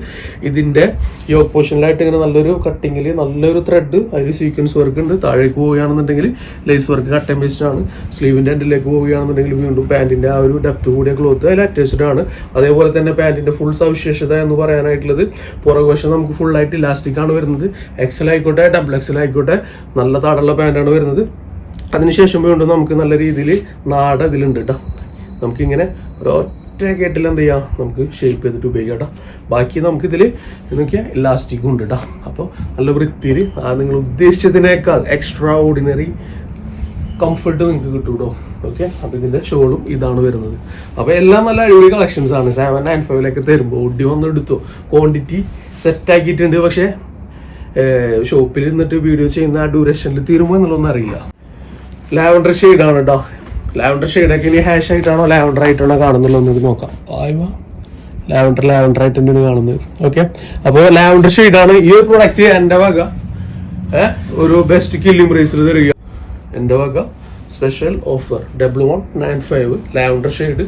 A: ഇതിന്റെ യോഗ പോർഷനിലായിട്ട് ഇങ്ങനെ നല്ലൊരു കട്ടിങ്ങിൽ നല്ലൊരു ത്രെഡ് അതിൽ സീക്വൻസ് വർക്ക് ഉണ്ട്. താഴേക്ക് പോവുകയാണെന്നുണ്ടെങ്കിൽ lace work cut and paste ആണ്. സ്ലീവിന്റെ എൻഡിലേക്ക് പോവുകയാണെന്നുണ്ടെങ്കിൽ വീണ്ടും പാന്റിന്റെ ആ ഒരു ഡെപ്ത് കൂടിയ ക്ലോത്ത് അതിൽ അറ്റാച്ച്ഡ് ആണ്. അതേപോലെ തന്നെ പാന്റിന്റെ ഫുൾ സവിശേഷത എന്ന് പറയാനായിട്ടുള്ളത് പുറകുവശം നമുക്ക് ഫുള്ളായിട്ട് ഇലാസ്റ്റിക് ആണ് വരുന്നത്. എക്സൽ ആയിക്കോട്ടെ ഡബിൾ എക്സൽ ആയിക്കോട്ടെ നല്ല താടുള്ള പാന്റാണ് വരുന്നത്. അതിനുശേഷം വീണ്ടും നമുക്ക് നല്ല രീതിയിൽ നാട ഇതിലുണ്ട് കേട്ടോ നമുക്കിങ്ങനെ ഒരൊറ്റ കെട്ടിൽ എന്ത് ചെയ്യാം? നമുക്ക് ഷേപ്പ് ചെയ്തിട്ട് ഉപയോഗിക്കാം കേട്ടോ ബാക്കി നമുക്കിതിൽ നോക്കിയാൽ ഇലാസ്റ്റിക്കും ഉണ്ട് കേട്ടോ അപ്പോൾ നല്ല വൃത്തിയിൽ ആ നിങ്ങൾ ഉദ്ദേശിച്ചതിനേക്കാൾ എക്സ്ട്രാ ഓർഡിനറി കംഫർട്ട് നിങ്ങൾക്ക് കിട്ടും കേട്ടോ ഓക്കെ അപ്പോൾ ഇതിന്റെ ഷോളും ഇതാണ് വരുന്നത്. അപ്പോൾ എല്ലാം നല്ല അടിപൊളി കളക്ഷൻസ് ആണ്. സെവൻ നയൻ ഫൈവിലൊക്കെ തരുമ്പോൾ ഒടി വന്ന് എടുത്തു. ക്വാണ്ടിറ്റി സെറ്റ് ആക്കിയിട്ടുണ്ട്. പക്ഷേ ഷോപ്പിൽ നിന്നിട്ട് വീഡിയോ ചെയ്യുന്ന ആ ഡ്യൂറേഷനിൽ തീരുമോ എന്നുള്ളതൊന്നും അറിയില്ല. ലാവൻഡർ ഷെയ്ഡാണ് കേട്ടോ ലാവൻഡർ ഷെയ്ഡൊക്കെ ഇനി ഹാഷ് ആയിട്ടാണോ ലാവൻഡർ ആയിട്ടാണോ കാണുന്നുള്ളത് നമുക്ക് നോക്കാം. ആയിവാ ലാവൻഡർ ലാവൻഡർ ആയിട്ട് തന്നെയാണ് കാണുന്നത്. ഓക്കെ അപ്പോൾ ലാവൻഡർ ഷെയ്ഡാണ് ഈ ഒരു പ്രൊഡക്റ്റ് എന്റെ വക. ഒരു ബെസ്റ്റ് കില്ലിംഗ് പ്രൈസിൽ തരിക. എന്റെ വക. Special offer double one nine five lavender shade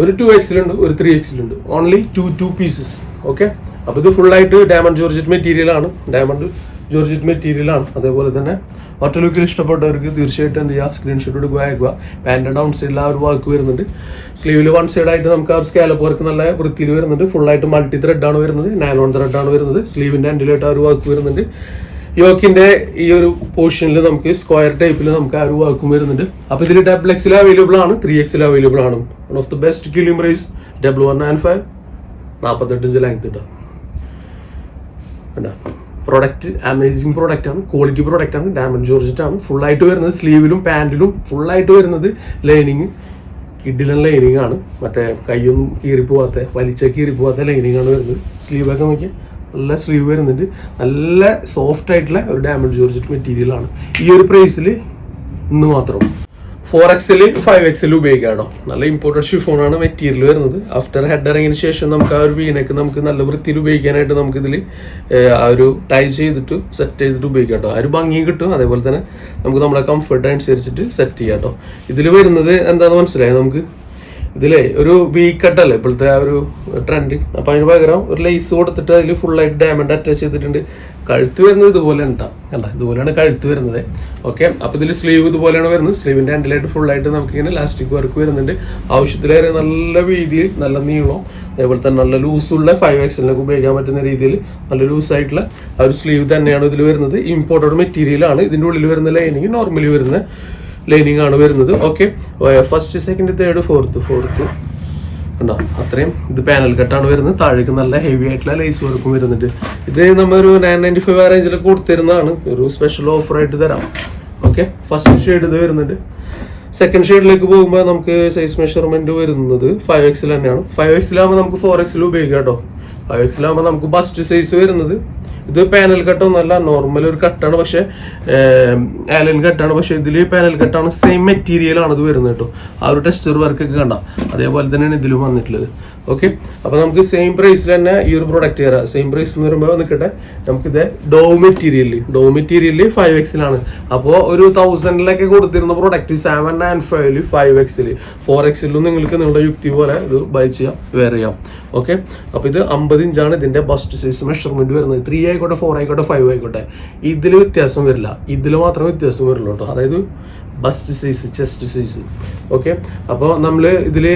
A: ഒരു ടു എക്സിലുണ്ട് ഒരു three എക്സിലുണ്ട് only two two pieces okay അപ്പോൾ ഇത് ഫുള്ളായിട്ട് ഡയമണ്ട് ജോർജറ്റ് മെറ്റീരിയലാണ് ഡയമണ്ട് ജോർജറ്റ് മെറ്റീരിയലാണ് അതേപോലെ തന്നെ ഒറ്റ ലുക്കിൽ ഇഷ്ടപ്പെട്ടവർക്ക് തീർച്ചയായിട്ടും എന്ത് ചെയ്യുക സ്ക്രീൻഷോട്ട് എടുക്കുക അയക്കുക. ഡൗൺ സൈഡിൽ ആ ഒരു വർക്ക് വരുന്നുണ്ട്. സ്ലീവിൽ വൺ സൈഡ് ആയിട്ട് നമുക്ക് ആ ഒരു സ്കാലപ്പ് വർക്ക് നല്ല വൃത്തിയിൽ വരുന്നുണ്ട്. ഫുള്ളായിട്ട് മൾട്ടി ത്രെഡ് ആണ് വരുന്നത്. നയലോൺ ത്രെഡ് ആണ് വരുന്നത്. സ്ലീവിന്റെ എൻഡിലായിട്ട് ആ ഒരു വർക്ക് വരുന്നുണ്ട്. യോക്കിന്റെ ഈ ഒരു പോർഷനിൽ നമുക്ക് സ്ക്വയർ ടൈപ്പിൽ നമുക്ക് ആ ഒരു വർക്കും വരുന്നുണ്ട്. അപ്പോൾ ഇതിൽ ഡബിൾ എക്സിൽ അവൈലബിൾ ആണ്. ത്രീ എക്സിൽ അവൈലബിൾ ആണ്. One of the best price double one nine five നാൽപ്പത്തെട്ട് ഇഞ്ച് ലെങ്ത് കിട്ടാം പ്രൊഡക്റ്റ് അമേസിങ് പ്രൊഡക്റ്റ് ആണ് ക്വാളിറ്റി പ്രൊഡക്റ്റ് ആണ് ഡയമണ്ട് ജോർജറ്റ് ആണ്. ഫുൾ ആയിട്ട് വരുന്നത് സ്ലീവിലും പാന്റിലും ആയിട്ട് വരുന്നത് ലൈനിങ് കിഡിലൻ ലൈനിങ് ആണ്. മറ്റേ കൈയൊന്നും കീറിപ്പോവാത്ത വലിച്ച കീറിപ്പോവാത്ത ലൈനിങ് ആണ് വരുന്നത്. സ്ലീവൊക്കെ നോക്കിയാൽ നല്ല സ്ലീവ് വരുന്നുണ്ട്. നല്ല സോഫ്റ്റ് ആയിട്ടുള്ള ഒരു ഡയമണ്ട് ജോർജറ്റ് മെറ്റീരിയൽ ആണ്. ഈ ഒരു പ്രൈസിൽ ഇന്ന് മാത്രം. ഫോർ എക്സിൽ ഫൈവ് എക്സിൽ ഉപയോഗിക്കാം കേട്ടോ. നല്ല ഇമ്പോർട്ടഡ് ഷിഫോണാണ് മെറ്റീരിയൽ വരുന്നത്. ആഫ്റ്റർ ഹെഡ് ഇറങ്ങിയതിന് ശേഷം നമുക്ക് ആ ഒരു വീനൊക്കെ നമുക്ക് നല്ല വൃത്തിയിൽ ഉപയോഗിക്കാനായിട്ട് നമുക്ക് ഇതിൽ ആ ഒരു ടൈ ചെയ്തിട്ട് സെറ്റ് ചെയ്തിട്ട് ഉപയോഗിക്കാം ആ ഒരു ഭംഗി കിട്ടും. അതേപോലെ തന്നെ നമുക്ക് നമ്മുടെ കംഫർട്ട് അനുസരിച്ചിട്ട് സെറ്റ് ചെയ്യാം കേട്ടോ. ഇതിൽ വരുന്നത് എന്താണെന്ന് മനസ്സിലായി? നമുക്ക് ഇതിലേ ഒരു വീക്കട്ടല്ലേ ഇപ്പോഴത്തെ ആ ഒരു ട്രെൻഡ് അപ്പൊ അതിന് പകരം ഒരു ലേസ് കൊടുത്തിട്ട് അതിൽ ഫുള്ളായിട്ട് ഡയമണ്ട് അറ്റാച്ച് ചെയ്തിട്ടുണ്ട്. കഴുത്ത് വരുന്നത് ഇതുപോലെ ഉണ്ടാ? കണ്ട? ഇതുപോലെയാണ് കഴുത്ത് വരുന്നത്. ഓക്കെ അപ്പൊ ഇതിൽ സ്ലീവ് ഇതുപോലെയാണ് വരുന്നത്. സ്ലീവിന്റെ ഹാൻഡിലായിട്ട് ഫുള്ളായിട്ട് നമുക്ക് ഇങ്ങനെ ലാസ്റ്റിക് വർക്ക് വരുന്നുണ്ട്. ആവശ്യത്തിലേറെ നല്ല വീതിയിൽ നല്ല നീളം അതേപോലെ തന്നെ നല്ല ലൂസുള്ള ഫൈവ് എക്സലിനൊക്കെ ഉപയോഗിക്കാൻ പറ്റുന്ന രീതിയിൽ നല്ല ലൂസായിട്ടുള്ള ആ ഒരു സ്ലീവ് തന്നെയാണ് ഇതിൽ വരുന്നത്. ഇമ്പോർട്ടഡ് മെറ്റീരിയലാണ് ഇതിന്റെ ഉള്ളിൽ വരുന്ന ലൈനിങ് നോർമലി വരുന്ന ലൈനിങ് ആണ് വരുന്നത്. Okay first second third fourth fourth ഉണ്ടോ അത്രയും ഇത് പാനൽ കട്ടാണ് വരുന്നത്. താഴേക്ക് നല്ല ഹെവി ആയിട്ടുള്ള ലൈസ് വർക്കും വരുന്നുണ്ട്. ഇത് നമ്മൾ ഒരു നയൻ നയന്റി ഫൈവ് റേഞ്ചിൽ കൊടുത്തിരുന്നതാണ്. ഒരു സ്പെഷ്യൽ ഓഫർ ആയിട്ട് തരാം. ഓക്കെ ഫസ്റ്റ് ഷെയ്ഡ് ഇത് വരുന്നുണ്ട്. സെക്കൻഡ് ഷെയ്ഡിലേക്ക് പോകുമ്പോൾ നമുക്ക് സൈസ് മെഷർമെന്റ് വരുന്നത് ഫൈവ് എക്സിൽ തന്നെയാണ്. ഫൈവ് എക്സിലാകുമ്പോൾ നമുക്ക് ഫോർ എക്സിൽ ഉപയോഗിക്കാം കേട്ടോ. ഫൈവ് എക്സിലാകുമ്പോൾ നമുക്ക് ബസ്റ്റ് സൈസ് വരുന്നത്. ഇത് പാനൽ കട്ടൊന്നുമല്ല നോർമൽ ഒരു കട്ടാണ് പക്ഷേ ആലൻ കട്ടാണ് പക്ഷെ ഇതിൽ പാനൽ കട്ടാണ് സെയിം മെറ്റീരിയൽ ആണ് ഇത് വരുന്നത് കേട്ടോ. ആ ഒരു വർക്ക് ഒക്കെ കണ്ട. അതേപോലെ തന്നെയാണ് ഇതിലും വന്നിട്ടുള്ളത്. ഓക്കെ അപ്പോൾ നമുക്ക് സെയിം പ്രൈസിൽ തന്നെ ഈ ഒരു പ്രോഡക്റ്റ് തരാം. സെയിം പ്രൈസ് എന്ന് പറയുമ്പോൾ നിൽക്കട്ടെ നമുക്കിത് ഡോ മെറ്റീരിയൽ ഡോ മെറ്റീരിയൽ ഫൈവ് എക്സിലാണ് അപ്പോൾ ഒരു തൗസൻഡിലൊക്കെ കൊടുത്തിരുന്ന പ്രോഡക്റ്റ് സെവൻ ആൻഡ് ഫൈവിൽ ഫൈവ് എക്സിൽ ഫോർ എക്സിലും നിങ്ങൾക്ക് നിങ്ങളുടെ യുക്തി പോലെ ഇത് ബൈ ചെയ്യാം വെയർ ചെയ്യാം. ഓക്കെ അപ്പൊ ഇത് അമ്പത് ഇഞ്ചാണ് ഇതിന്റെ ബസ്റ്റ് സൈസ് മെഷർമെന്റ് വരുന്നത്. ത്രീ ആയിക്കോട്ടെ ഫോർ ആയിക്കോട്ടെ ഫൈവ് ആയിക്കോട്ടെ. ഇതിൽ വ്യത്യാസം വരില്ല. ഇതിൽ മാത്രമേ വ്യത്യാസം വരുള്ളൂ കേട്ടോ അതായത് bust this is chest this is okay അപ്പോൾ നമ്മൾ ഇതിൽ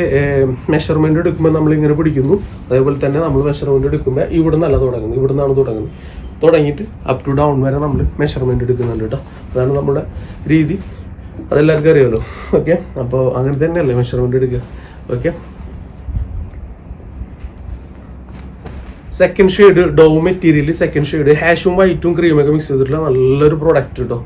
A: മെഷർമെന്റ് എടുക്കുമ്പോൾ നമ്മൾ ഇങ്ങനെ പിടിക്കുന്നു. അതേപോലെ തന്നെ നമ്മൾ മെഷർമെന്റ് എടുക്കുമ്പോൾ ഇവിടെ നിന്നല്ല തുടങ്ങുന്നത് ഇവിടെ നിന്നാണ് തുടങ്ങുന്നത് തുടങ്ങിയിട്ട് അപ് ടു ഡൗൺ വരെ നമ്മൾ മെഷർമെന്റ് എടുക്കുന്നുണ്ട് കേട്ടോ അതാണ് നമ്മുടെ രീതി. അതെല്ലാവർക്കും അറിയാമല്ലോ ഓക്കെ അപ്പോൾ അങ്ങനെ തന്നെയല്ലേ മെഷർമെന്റ് എടുക്കുക. ഓക്കെ സെക്കൻഡ് ഷെയ്ഡ് ഡോ മെറ്റീരിയൽ സെക്കൻഡ് ഷെയ്ഡ് ഹാഷും വൈറ്റും ക്രീമൊക്കെ മിക്സ് ചെയ്തിട്ടുള്ള നല്ലൊരു പ്രോഡക്റ്റ് കേട്ടോ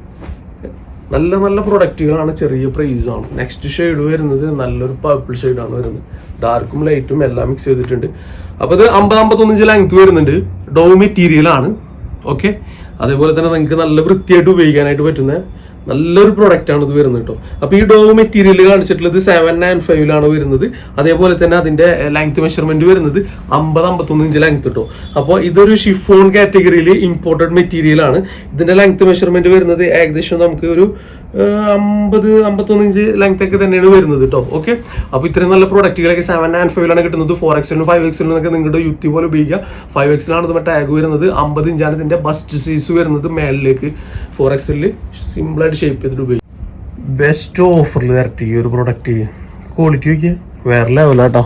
A: നല്ല നല്ല പ്രൊഡക്റ്റുകളാണ് ചെറിയ പ്രൈസ് ആണ്. നെക്സ്റ്റ് ഷെയ്ഡ് വരുന്നത് നല്ലൊരു പർപ്പിൾ ഷെയ്ഡാണ് വരുന്നത്. ഡാർക്കും ലൈറ്റും എല്ലാം മിക്സ് ചെയ്തിട്ടുണ്ട്. അപ്പോൾ ഇത് അമ്പത് അമ്പത്തൊന്നിഞ്ച് ലെങ്ത് വരുന്നുണ്ട്. ഡോ മെറ്റീരിയൽ ആണ്. ഓക്കെ അതേപോലെ തന്നെ നിങ്ങൾക്ക് നല്ല വൃത്തിയായിട്ട് ഉപയോഗിക്കാനായിട്ട് പറ്റുന്ന നല്ലൊരു പ്രൊഡക്റ്റ് ആണ് ഇത് വരുന്നത് കേട്ടോ അപ്പൊ ഈ ഡോ മെറ്റീരിയൽ കാണിച്ചിട്ടുള്ളത് സെവൻ നയൻ ഫൈവിലാണ് വരുന്നത്. അതേപോലെ തന്നെ അതിന്റെ ലെങ്ത് മെഷർമെന്റ് വരുന്നത് അമ്പത് അമ്പത്തൊന്ന് ഇഞ്ച് ലെങ്ത് കേട്ടോ അപ്പോൾ ഇതൊരു ഷിഫോൺ കാറ്റഗറിയിൽ ഇമ്പോർട്ടഡ് മെറ്റീരിയൽ ആണ്. ഇതിന്റെ ലെങ്ത് മെഷർമെന്റ് വരുന്നത് ഏകദേശം നമുക്ക് ഒരു അമ്പത് അമ്പത്തൊന്ന് ഇഞ്ച് ലെങ്ത് ഒക്കെ തന്നെയാണ് വരുന്നത് കേട്ടോ ഓക്കെ അപ്പോൾ ഇത്രയും നല്ല പ്രോഡക്റ്റുകളൊക്കെ സെവൻ ആൻഡ് ഫൈവിലാണ് കിട്ടുന്നത്. ഫോർ എക്സിലും ഫൈവ് എക്സിലും ഒക്കെ നിങ്ങളുടെ യുക്തി പോലെ ഉപയോഗിക്കുക ഫൈവ് എക്സിലാണ് നമ്മുടെ ടാഗ് വരുന്നത്. അമ്പത് ഇഞ്ചാണ് ഇതിന്റെ ബസ്റ്റ് സൈസ് വരുന്നത് മേലിലേക്ക് ഫോർ സിമ്പിൾ സിമ്പിളായിട്ട് ഷേപ്പ് ചെയ്തിട്ട് ഉപയോഗിക്കും. ബെസ്റ്റ് ഓഫറിൽ തരട്ടെ ഈ ഒരു പ്രോഡക്റ്റ് ക്വാളിറ്റി നോക്കിയാൽ വേറെ ലെവലാട്ടോ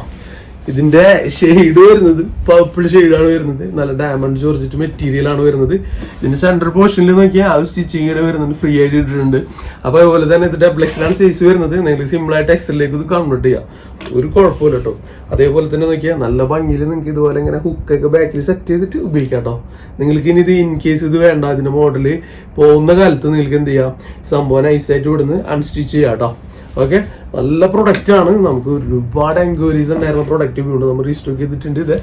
A: ഇതിന്റെ ഷെയ്ഡ് വരുന്നത് പർപ്പിൾ ഷെയ്ഡാണ് വരുന്നത്. നല്ല ഡയമണ്ട് ജോർജറ്റ് മെറ്റീരിയൽ ആണ് വരുന്നത്. ഇതിന്റെ സെന്റർ പോർഷനിൽ നോക്കിയാൽ ആ സ്റ്റിച്ചിങ് വരുന്നുണ്ട്. ഫ്രീ ആയിട്ട് ഇട്ടിട്ടുണ്ട്. അപ്പൊ അതുപോലെ തന്നെ ഇത് ഡബിൾ എക്സിലാണ് സൈസ് വരുന്നത്. നിങ്ങൾക്ക് സിമ്പിൾ ആയിട്ട് എക്സലിലേക്ക് ഇത് കൺവേർട്ട് ചെയ്യാം. ഒരു കുഴപ്പമില്ല കേട്ടോ അതേപോലെ തന്നെ നോക്കിയാൽ നല്ല ഭംഗിയിൽ നിങ്ങൾക്ക് ഇതുപോലെ ഇങ്ങനെ ഹുക്കൊക്കെ ബാക്കിൽ സെറ്റ് ചെയ്തിട്ട് ഉപയോഗിക്കാം കേട്ടോ നിങ്ങൾക്ക് ഇനി ഇത് ഇൻ കേസ് ഇത് വേണ്ട അതിന്റെ മോഡൽ പോകുന്ന കാലത്ത് നിങ്ങൾക്ക് എന്ത് ചെയ്യാം? സംഭവം നൈസായിട്ട് ഇവിടുന്ന് അൺസ്റ്റിച്ച് ചെയ്യാം കേട്ടോ ഓക്കെ നല്ല പ്രൊഡക്റ്റ് ആണ്. നമുക്ക് ഒരുപാട് എൻക്വയറീസ് ഉണ്ടായിരുന്ന പ്രൊഡക്റ്റ് വീണ്ടും നമ്മൾ റീസ്റ്റോക്ക് ചെയ്തിട്ടുണ്ട് ഇത്.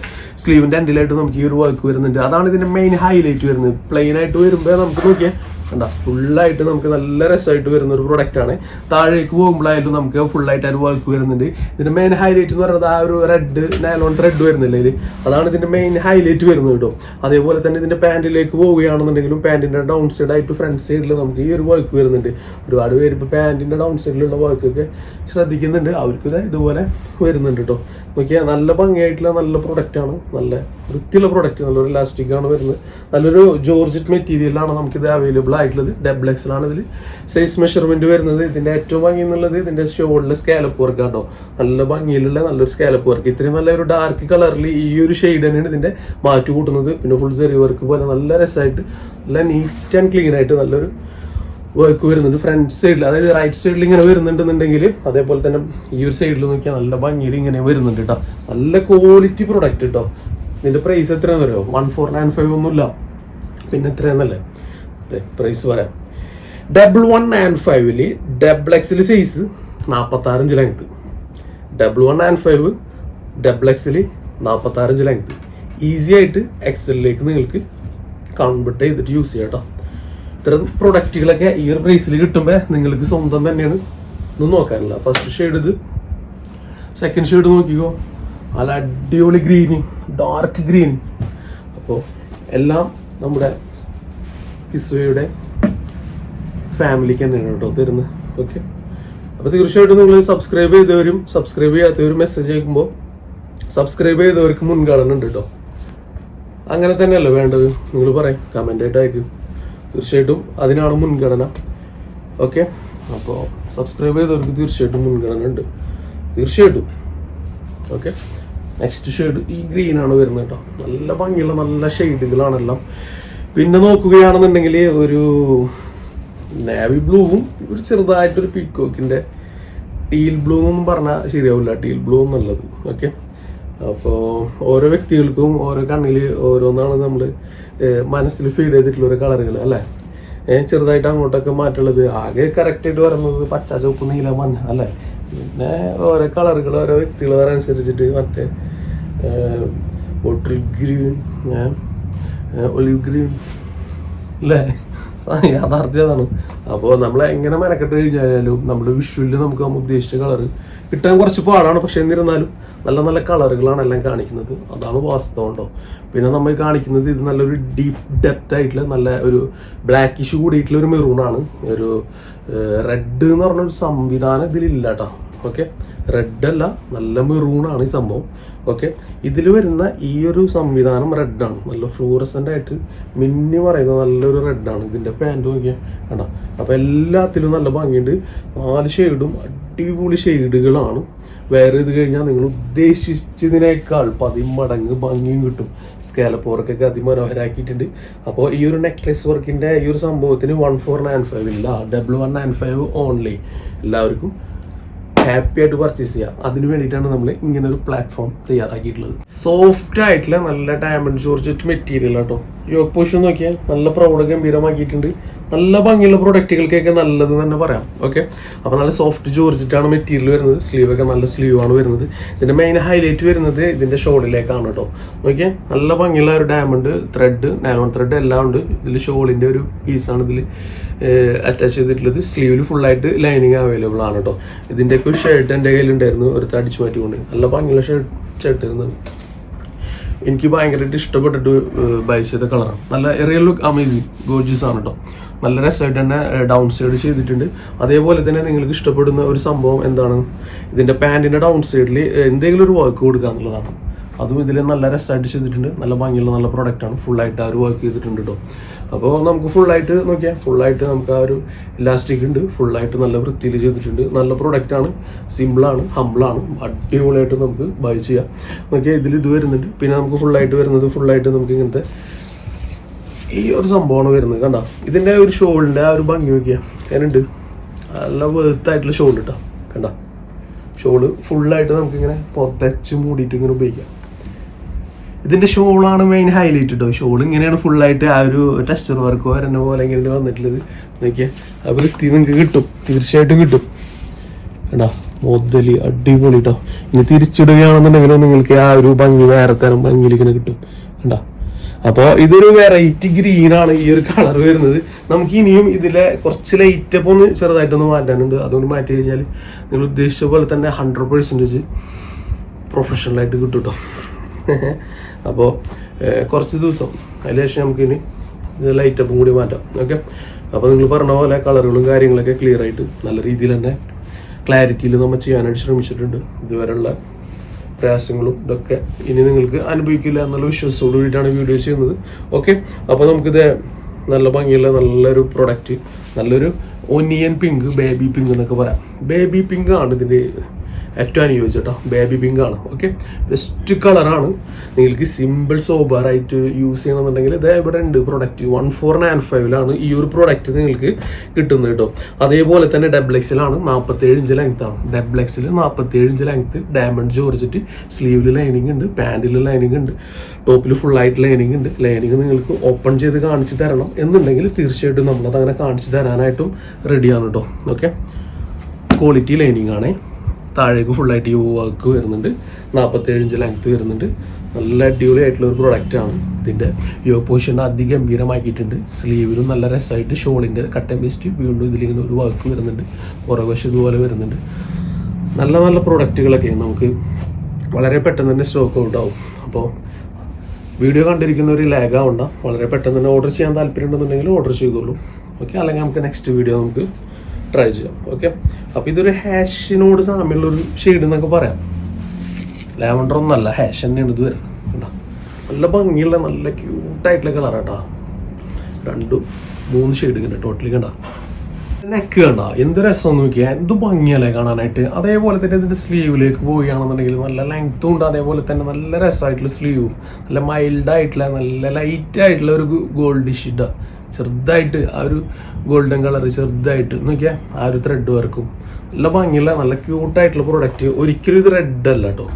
A: സ്ലീവിന്റെ എൻഡിലായിട്ട് നമുക്ക് ഈ ഒരു വർക്ക് വരുന്നുണ്ട്. അതാണ് ഇതിന്റെ മെയിൻ ഹൈലൈറ്റ് വരുന്നത്. പ്ലെയിൻ ആയിട്ട് വരുമ്പോൾ നമുക്ക് നോക്കിയാൽ കണ്ട ഫുള്ളായിട്ട് നമുക്ക് നല്ല രസമായിട്ട് വരുന്ന ഒരു പ്രൊഡക്റ്റ് ആണ്. താഴേക്ക് പോകുമ്പോഴായാലും നമുക്ക് ഫുള്ളായിട്ട് ഒരു വർക്ക് വരുന്നുണ്ട്. ഇതിന്റെ മെയിൻ ഹൈലൈറ്റ് എന്ന് പറയുന്നത് ആ ഒരു റെഡ് നൈലോൺ റെഡ് വരുന്നില്ലേ ഇതിൽ അതാണ് ഇതിന്റെ മെയിൻ ഹൈലൈറ്റ് വരുന്നത് കേട്ടോ. അതേപോലെ തന്നെ ഇതിന്റെ പാന്റിലേക്ക് പോവുകയാണെന്നുണ്ടെങ്കിലും പാന്റിന്റെ ഡൗൺ സൈഡ് ആയിട്ട് ഫ്രണ്ട് സൈഡിൽ നമുക്ക് ഈ ഒരു വർക്ക് വരുന്നുണ്ട്. ഒരുപാട് പേര് ഇപ്പോൾ പാന്റിന്റെ ഡൗൺ സൈഡിലുള്ള വർക്കൊക്കെ ശ്രദ്ധിക്കുന്നുണ്ട്. അവർക്ക് ഇത് ഇതുപോലെ വരുന്നുണ്ട് കേട്ടോ നോക്കിയാൽ നല്ല ഭംഗിയായിട്ടുള്ള നല്ല പ്രൊഡക്റ്റ് ആണ്. നല്ല വൃത്തിയുള്ള പ്രൊഡക്റ്റ് നല്ലൊരു ഇലാസ്റ്റിക് ആണ് വരുന്നത്. നല്ലൊരു ജോർജറ്റ് മെറ്റീരിയലാണ് നമുക്കിത് അവൈലബിൾ ആയിട്ടുള്ളത്. ഡബിൾ എക്സലാണ് ഇതിൽ സൈസ് മെഷർമെന്റ് വരുന്നത്. ഇതിന്റെ ഏറ്റവും ഭംഗി എന്നുള്ളത് ഇതിന്റെ ഷോളിലെ സ്കാലപ്പ് വർക്ക് കേട്ടോ നല്ല ഭംഗിയിലുള്ള നല്ലൊരു സ്കാലപ്പ് വർക്ക് ഇത്രയും നല്ലൊരു ഡാർക്ക് കളറിൽ ഈ ഒരു ഷെയ്ഡ് തന്നെയാണ് ഇതിന്റെ മാറ്റി കൂട്ടുന്നത്. പിന്നെ ഫുൾ ചെറിയ വർക്ക് പോലെ നല്ല രസമായിട്ട് നല്ല നീറ്റ് ആൻഡ് ക്ലീൻ ആയിട്ട് നല്ലൊരു വർക്ക് വരുന്നുണ്ട്. ഫ്രണ്ട് സൈഡിൽ അതായത് റൈറ്റ് സൈഡിൽ ഇങ്ങനെ വരുന്നുണ്ടെന്നുണ്ടെങ്കിൽ അതേപോലെ തന്നെ ഈ ഒരു സൈഡിൽ നോക്കിയാൽ നല്ല ഭംഗിയിൽ ഇങ്ങനെ വരുന്നുണ്ട് കേട്ടോ നല്ല ക്വാളിറ്റി പ്രൊഡക്റ്റ് കേട്ടോ ഇതിന്റെ പ്രൈസ് എത്രയാണെന്ന് അറിയോ? വൺ ഫോർ നയൻ ഫൈവ് ഒന്നുമില്ല. പിന്നെ എത്രയാന്നല്ലേ? പ്രൈസ് പറയാം. ഡബിൾ വൺ നയൻ ഫൈവിൽ ഡബിൾ എക്സിൽ size നാൽപ്പത്താറഞ്ച് length double one nine five double എക്സിൽ നാൽപ്പത്താറഞ്ച് ലെങ്ത് ഈസി ആയിട്ട് എക്സലിലേക്ക് നിങ്ങൾക്ക് കൺവെർട്ട് ചെയ്തിട്ട് യൂസ് ചെയ്യാം കേട്ടോ ഇത്തരം പ്രൊഡക്റ്റുകളൊക്കെ ഈ ഒരു പ്രൈസിൽ കിട്ടുമ്പോൾ നിങ്ങൾക്ക് സ്വന്തം തന്നെയാണ്. ഒന്നും നോക്കാനില്ല. ഫസ്റ്റ് ഷെയ്ഡ് ഇത്. സെക്കൻഡ് ഷെയ്ഡ് നോക്കിക്കോ. നല്ല അടിപൊളി ഗ്രീന് ഡാർക്ക് ഗ്രീൻ അപ്പോൾ എല്ലാം നമ്മുടെ കിസ്വയുടെ ഫാമിലിക്ക് തന്നെയാണ് കേട്ടോ തരുന്നത് ഓക്കെ അപ്പോൾ തീർച്ചയായിട്ടും നിങ്ങൾ സബ്സ്ക്രൈബ് ചെയ്തവരും സബ്സ്ക്രൈബ് ചെയ്യാത്തവരും മെസ്സേജ് അയക്കുമ്പോൾ സബ്സ്ക്രൈബ് ചെയ്തവർക്ക് മുൻഗണന ഉണ്ട് കേട്ടോ. അങ്ങനെ തന്നെയല്ലേ വേണ്ടത്? നിങ്ങൾ പറയും കമന്റ് ആയിട്ട് അയക്കും. തീർച്ചയായിട്ടും അതിനാണ് മുൻഗണന. ഓക്കെ അപ്പോൾ സബ്സ്ക്രൈബ് ചെയ്തവർക്ക് തീർച്ചയായിട്ടും മുൻഗണന ഉണ്ട്. തീർച്ചയായിട്ടും. ഓക്കെ നെക്സ്റ്റ് ഷെയ്ഡ് ഈ ഗ്രീൻ ആണ് വരുന്നത് കേട്ടോ. നല്ല ഭംഗിയുള്ള നല്ല ഷെയ്ഡുകളാണെല്ലാം. പിന്നെ നോക്കുകയാണെന്നുണ്ടെങ്കിൽ ഒരു നേവി ബ്ലൂവും ഒരു ചെറുതായിട്ടൊരു പീക്കോക്കിന്റെ ടീൽ ബ്ലൂ എന്ന് പറഞ്ഞാൽ ശരിയാവില്ല. ടീൽ ബ്ലൂ എന്നുള്ളത് ഓക്കെ അപ്പോൾ ഓരോ വ്യക്തികൾക്കും ഓരോ കണ്ണിൽ ഓരോന്നാണ് നമ്മൾ മനസ്സിൽ ഫീഡ് ചെയ്തിട്ടുള്ള ഒരു കളറുകൾ അല്ലേ? ഏ ചെറുതായിട്ട് അങ്ങോട്ടൊക്കെ മാറ്റുള്ളത് ആകെ കറക്റ്റായിട്ട് വരുന്നത് പച്ച ചുവപ്പ് നീല മഞ്ഞ അല്ലേ? പിന്നെ ഓരോ കളറുകൾ ഓരോ വ്യക്തികൾ വരാനുസരിച്ചിട്ട് മറ്റേ ബോട്ടിൽ ഗ്രീൻ ഒലിവ് ഗ്രീൻ അല്ലേ? യാഥാർത്ഥ്യതാണ് യാഥാർത്ഥ്യം അപ്പോൾ നമ്മൾ എങ്ങനെ മെനക്കെട്ട് കഴിഞ്ഞാലും നമ്മുടെ വിഷ്വലിൽ നമുക്ക് നമ്മൾ ഉദ്ദേശിച്ച കളർ കിട്ടാൻ കുറച്ച് പാടാണ് പക്ഷെ എന്നിരുന്നാലും നല്ല നല്ല കളറുകളാണ് എല്ലാം കാണിക്കുന്നത്. അതാണ് വാസ്തവം കേട്ടോ പിന്നെ നമ്മൾ കാണിക്കുന്നത് ഇത് നല്ലൊരു ഡീപ്പ് ഡെപ്ത് ആയിട്ടുള്ള നല്ല ഒരു ബ്ലാക്കിഷ് കൂടിയിട്ടുള്ള ഒരു മെറൂണാണ് ഒരു റെഡ് എന്ന് പറഞ്ഞൊരു സംവിധാനം ഇതിലില്ല കേട്ടോ. ഓക്കെ റെഡ് അല്ല നല്ല മെറൂണാണ് ഈ സംഭവം. ഓക്കെ ഇതിൽ വരുന്ന ഈ ഒരു സംവിധാനം റെഡാണ് നല്ല ഫ്ലൂറസന്റ് ആയിട്ട് മിന്നി പറയുന്ന നല്ലൊരു റെഡാണ് ഇതിന്റെ പാന്റ് നോക്കിയാൽ കണ്ട? അപ്പോൾ എല്ലാത്തിലും നല്ല ഭംഗിയുണ്ട്. നാല് ഷെയ്ഡും അടിപൊളി ഷെയ്ഡുകളാണ് വേറെ ഇത് കഴിഞ്ഞാൽ നിങ്ങൾ ഉദ്ദേശിച്ചതിനേക്കാൾ പതിമടങ്ങ് ഭംഗിയും കിട്ടും. സ്കാലപ്പ് വർക്കൊക്കെ അതിമനോഹരാക്കിയിട്ടുണ്ട്. അപ്പോൾ ഈ ഒരു നെക്ലസ് വർക്കിന്റെ ഈ ഒരു സംഭവത്തിന് വൺ ഫോർ നയൻ ഫൈവ് ഇല്ല. Double one nine five only എല്ലാവർക്കും ഹാപ്പി ആയിട്ട് പർച്ചേസ് ചെയ്യാം. അതിന് വേണ്ടിയിട്ടാണ് നമ്മൾ ഇങ്ങനെ ഒരു പ്ലാറ്റ്ഫോം തയ്യാറാക്കിയിട്ടുള്ളത്. സോഫ്റ്റ് ആയിട്ടുള്ള നല്ല ഡയമണ്ട് ജോർജറ്റ് മെറ്റീരിയൽ കേട്ടോ യോഗ് പോഷൻ നോക്കിയാൽ നല്ല പ്രൗഡ് ഗംഭീരമാക്കിയിട്ടുണ്ട്. നല്ല ഭംഗിയുള്ള പ്രൊഡക്റ്റുകൾക്കൊക്കെ നല്ലത് തന്നെ പറയാം. ഓക്കെ അപ്പോൾ നല്ല സോഫ്റ്റ് ജോർജറ്റാണ് മെറ്റീരിയൽ വരുന്നത്. സ്ലീവ് ഒക്കെ നല്ല സ്ലീവ് ആണ് വരുന്നത്. ഇതിന്റെ മെയിൻ ഹൈലൈറ്റ് വരുന്നത് ഇതിന്റെ ഷോളിലേക്കാണ് കേട്ടോ ഓക്കെ നല്ല ഭംഗിയുള്ള ഒരു ഡയമണ്ട് ത്രെഡ് നൈലോൺ ത്രെഡ് എല്ലാം ഉണ്ട്. ഇതിൽ ഷോളിന്റെ ഒരു പീസാണ് ഇതിൽ അറ്റാച്ച് ചെയ്തിട്ടുള്ളത് സ്ലീവിൽ ഫുള്ളായിട്ട് ലൈനിങ് അവൈലബിൾ ആണ് കേട്ടോ ഇതിന്റെയൊക്കെ ഒരു ഷർട്ട് എന്റെ കയ്യിലുണ്ടായിരുന്നു. ഒരു അടിച്ചു മാറ്റിക്കൊണ്ട്. നല്ല ഭംഗിയുള്ള ഷർട്ട് ഷർട്ട് ഇരുന്നത് എനിക്ക് ഭയങ്കരമായിട്ട് ഇഷ്ടപ്പെട്ടിട്ട് ബൈ ചെയ്ത കളറാണ് നല്ല റിയൽ ലുക്ക് അമേസിങ് ഗോർജിയസ് ആണ് കേട്ടോ നല്ല രസമായിട്ട് തന്നെ ഡൗൺ സൈഡ് ചെയ്തിട്ടുണ്ട്. അതേപോലെ തന്നെ നിങ്ങൾക്ക് ഇഷ്ടപ്പെടുന്ന ഒരു സംഭവം എന്താണ്? ഇതിന്റെ പാന്റിന്റെ ഡൗൺ സൈഡിൽ എന്തെങ്കിലും ഒരു വർക്ക് കൊടുക്കുക എന്നുള്ളതാണ്. അതും ഇതിൽ നല്ല രസമായിട്ട് ചെയ്തിട്ടുണ്ട്. നല്ല ഭംഗിയുള്ള നല്ല പ്രൊഡക്റ്റാണ് ഫുള്ളായിട്ട് ആ ഒരു വർക്ക് ചെയ്തിട്ടുണ്ട് കേട്ടോ അപ്പോൾ നമുക്ക് ഫുള്ളായിട്ട് നോക്കിയാൽ ഫുള്ളായിട്ട് നമുക്ക് ആ ഒരു ഇലാസ്റ്റിക് ഉണ്ട്. ഫുള്ളായിട്ട് നല്ല വൃത്തിയിൽ ചെയ്തിട്ടുണ്ട്. നല്ല പ്രൊഡക്റ്റാണ് സിമ്പിളാണ് ഹമ്പിളാണ് അടിപൊളിയായിട്ട് നമുക്ക് ബൈ ചെയ്യാം. നോക്കിയാൽ ഇതിൽ ഇത് വരുന്നുണ്ട്. പിന്നെ നമുക്ക് ഫുള്ളായിട്ട് വരുന്നത് ഫുള്ളായിട്ട് നമുക്ക് ഇങ്ങനത്തെ ഈ ഒരു സംഭവമാണ് വരുന്നത്. കണ്ട ഇതിന്റെ ഒരു ഷോളിന്റെ ആ ഒരു ഭംഗി നോക്കിയാൽ അതിനുണ്ട് നല്ല വേർത്തായിട്ടുള്ള ഷോൾ കിട്ടാം കണ്ട ഷോൾ ഫുള്ളായിട്ട് നമുക്കിങ്ങനെ പൊതച്ച് മൂടിയിട്ട് ഇങ്ങനെ ഉപയോഗിക്കാം. ഇതിന്റെ ഷോളാണ് മെയിൻ ഹൈലൈറ്റ് കേട്ടോ ഷോൾ ഇങ്ങനെയാണ് ഫുള്ളായിട്ട് ആ ഒരു ടെക്സ്ചർ വർക്ക് വരുന്ന പോലെ ഇങ്ങനെ വന്നിട്ടുള്ളത്. നോക്കിയാൽ ആ വൃത്തി നിങ്ങൾക്ക് കിട്ടും. തീർച്ചയായിട്ടും കിട്ടും. കേട്ടോ മുതലി അടിപൊളി കേട്ടോ ഇനി തിരിച്ചിടുകയാണെന്നുണ്ടെങ്കിൽ നിങ്ങൾക്ക് ആ ഒരു ഭംഗി വേറെ തരം ഭംഗിയിൽ ഇങ്ങനെ കിട്ടും. കണ്ടോ? അപ്പോൾ ഇതൊരു വെറൈറ്റി ഗ്രീൻ ആണ് ഈ ഒരു കളർ വരുന്നത്. നമുക്ക് ഇനിയും ഇതിലെ കുറച്ച് ലൈറ്റ് ഒന്ന് ചെറുതായിട്ടൊന്ന് മാറ്റാനുണ്ട്. അതുകൊണ്ട് മാറ്റി കഴിഞ്ഞാൽ നിങ്ങൾ ഉദ്ദേശിച്ച പോലെ തന്നെ ഹൺഡ്രഡ് പെർസെന്റേജ് പ്രൊഫഷണലായിട്ട് കിട്ടും കേട്ടോ അപ്പോൾ കുറച്ച് ദിവസം. അതിന് ശേഷം നമുക്കിനി ലൈറ്റ് അപ്പും കൂടി മാറ്റാം. ഓക്കെ അപ്പോൾ നിങ്ങൾ പറഞ്ഞ പോലെ കളറുകളും കാര്യങ്ങളൊക്കെ ക്ലിയർ ആയിട്ട് നല്ല രീതിയിൽ തന്നെ ക്ലാരിറ്റിയിൽ നമ്മൾ ചെയ്യാനായിട്ട് ശ്രമിച്ചിട്ടുണ്ട്. ഇതുവരെയുള്ള പ്രയാസങ്ങളും ഇതൊക്കെ ഇനി നിങ്ങൾക്ക് അനുഭവിക്കില്ല എന്നുള്ള വിശ്വാസത്തോട് കൂടിയിട്ടാണ് വീഡിയോ ചെയ്യുന്നത്. ഓക്കെ അപ്പോൾ നമുക്കിത് നല്ല ഭംഗിയുള്ള നല്ലൊരു പ്രൊഡക്റ്റ് നല്ലൊരു ഒനിയൻ പിങ്ക് ബേബി പിങ്ക് എന്നൊക്കെ പറയാം. ബേബി പിങ്ക് ആണ് ഇതിന്റെ ഏറ്റവും അനുയോജ്യം കേട്ടോ ബേബി പിങ്ക് ആണ്. ഓക്കെ ബെസ്റ്റ് കളറാണ് നിങ്ങൾക്ക് സിമ്പിൾ സോബറായിട്ട് യൂസ് ചെയ്യണമെന്നുണ്ടെങ്കിൽ ഇതേ ഇവിടെ ഉണ്ട് പ്രൊഡക്റ്റ് വൺ ഫോർ നയൻ ഫൈവിലാണ് ഈ ഒരു പ്രൊഡക്റ്റ് നിങ്ങൾക്ക് കിട്ടുന്നത് കേട്ടോ അതേപോലെ തന്നെ ഡബിൾ എക്സിലാണ് നാൽപ്പത്തേഴ് ഇഞ്ച് ലെങ്ത് ആണ്. ഡബിൾ എക്സിൽ നാൽപ്പത്തേഴ് ഇഞ്ച് ലെങ്ത് ഡയമണ്ട് ചോറിച്ചിട്ട് സ്ലീവിൽ ലൈനിങ് ഉണ്ട്. പാന്റിൽ ലൈനിങ് ഉണ്ട്. ടോപ്പിൽ ഫുള്ളായിട്ട് ലൈനിങ് ഉണ്ട്. ലൈനിങ് നിങ്ങൾക്ക് ഓപ്പൺ ചെയ്ത് കാണിച്ച് തരണം എന്നുണ്ടെങ്കിൽ തീർച്ചയായിട്ടും നമ്മളത് അങ്ങനെ കാണിച്ച് തരാനായിട്ടും റെഡിയാണ് കേട്ടോ ഓക്കെ ക്വാളിറ്റി ലൈനിങ് ആണേ. താഴേക്ക് ഫുള്ളായിട്ട് യു വർക്ക് വരുന്നുണ്ട്. നാൽപ്പത്തേഴ് ഇഞ്ച് ലെങ്ത് വരുന്നുണ്ട്. നല്ല അടിപൊളി ആയിട്ടുള്ള ഒരു പ്രൊഡക്റ്റ് ആണ്. ഇതിന്റെ യോ പൊസിഷൻ അതിഗംഭീരമാക്കിയിട്ടുണ്ട് സ്ലീവിലും നല്ല രസമായിട്ട് ഷോളിന്റെ കട്ട് ആൻഡ് പേസ്റ്റ് വീണ്ടും ഇതിലിങ്ങനെ ഒരു വർക്ക് വരുന്നുണ്ട്. പുറകുവശം ഇതുപോലെ വരുന്നുണ്ട്. നല്ല നല്ല പ്രൊഡക്റ്റുകളൊക്കെ നമുക്ക് വളരെ പെട്ടെന്ന് തന്നെ സ്റ്റോക്ക് ഔട്ട് ആവും അപ്പോൾ വീഡിയോ കണ്ടിരിക്കുന്ന ഒരു ലാഗ് ആവണ്ട. വളരെ പെട്ടെന്ന് തന്നെ ഓർഡർ ചെയ്യാൻ താല്പര്യം ഉണ്ടെന്നുണ്ടെങ്കിൽ ഓർഡർ ചെയ്തോളൂ. ഓക്കെ അല്ലെങ്കിൽ നമുക്ക് നെക്സ്റ്റ് വീഡിയോ നമുക്ക് ട്രൈ ചെയ്യാം ഓക്കെ അപ്പോൾ ഇതൊരു ഹാഷിനോട് സാമ്യമുള്ളൊരു ഷെയ്ഡ് എന്നൊക്കെ പറയാം. ലാവണ്ടർ ഒന്നല്ല ഹാഷ് തന്നെയാണ് ഇത് വരുന്നത് കണ്ടോ? നല്ല ഭംഗിയുള്ള നല്ല ക്യൂട്ടായിട്ടുള്ള കളർ കേട്ടോ രണ്ടും മൂന്ന് ഷെയ്ഡ് കണ്ട ടോട്ടലി കണ്ട? നെക്ക് കണ്ട? എന്ത് രസം നോക്കിയാൽ എന്ത് ഭംഗിയല്ലേ കാണാനായിട്ട്? അതേപോലെ തന്നെ ഇതിന്റെ സ്ലീവിലേക്ക് പോവുകയാണെന്നുണ്ടെങ്കിൽ നല്ല ലെങ്ത്തും ഉണ്ട് അതേപോലെ തന്നെ നല്ല രസമായിട്ടുള്ള സ്ലീവും നല്ല മൈൽഡായിട്ടുള്ള നല്ല ലൈറ്റ് ആയിട്ടുള്ള ഒരു ഗോൾഡ് ഷിഡ് ചെറുതായിട്ട് ആ ഒരു ഗോൾഡൻ കളർ ചെറുതായിട്ട് നോക്കിയാൽ ആ ഒരു ത്രെഡ് വർക്കും നല്ല ഭംഗിയുള്ള നല്ല ക്യൂട്ടായിട്ടുള്ള പ്രൊഡക്റ്റ് ഒരിക്കലും ഇത് റെഡ് അല്ല കേട്ടോ.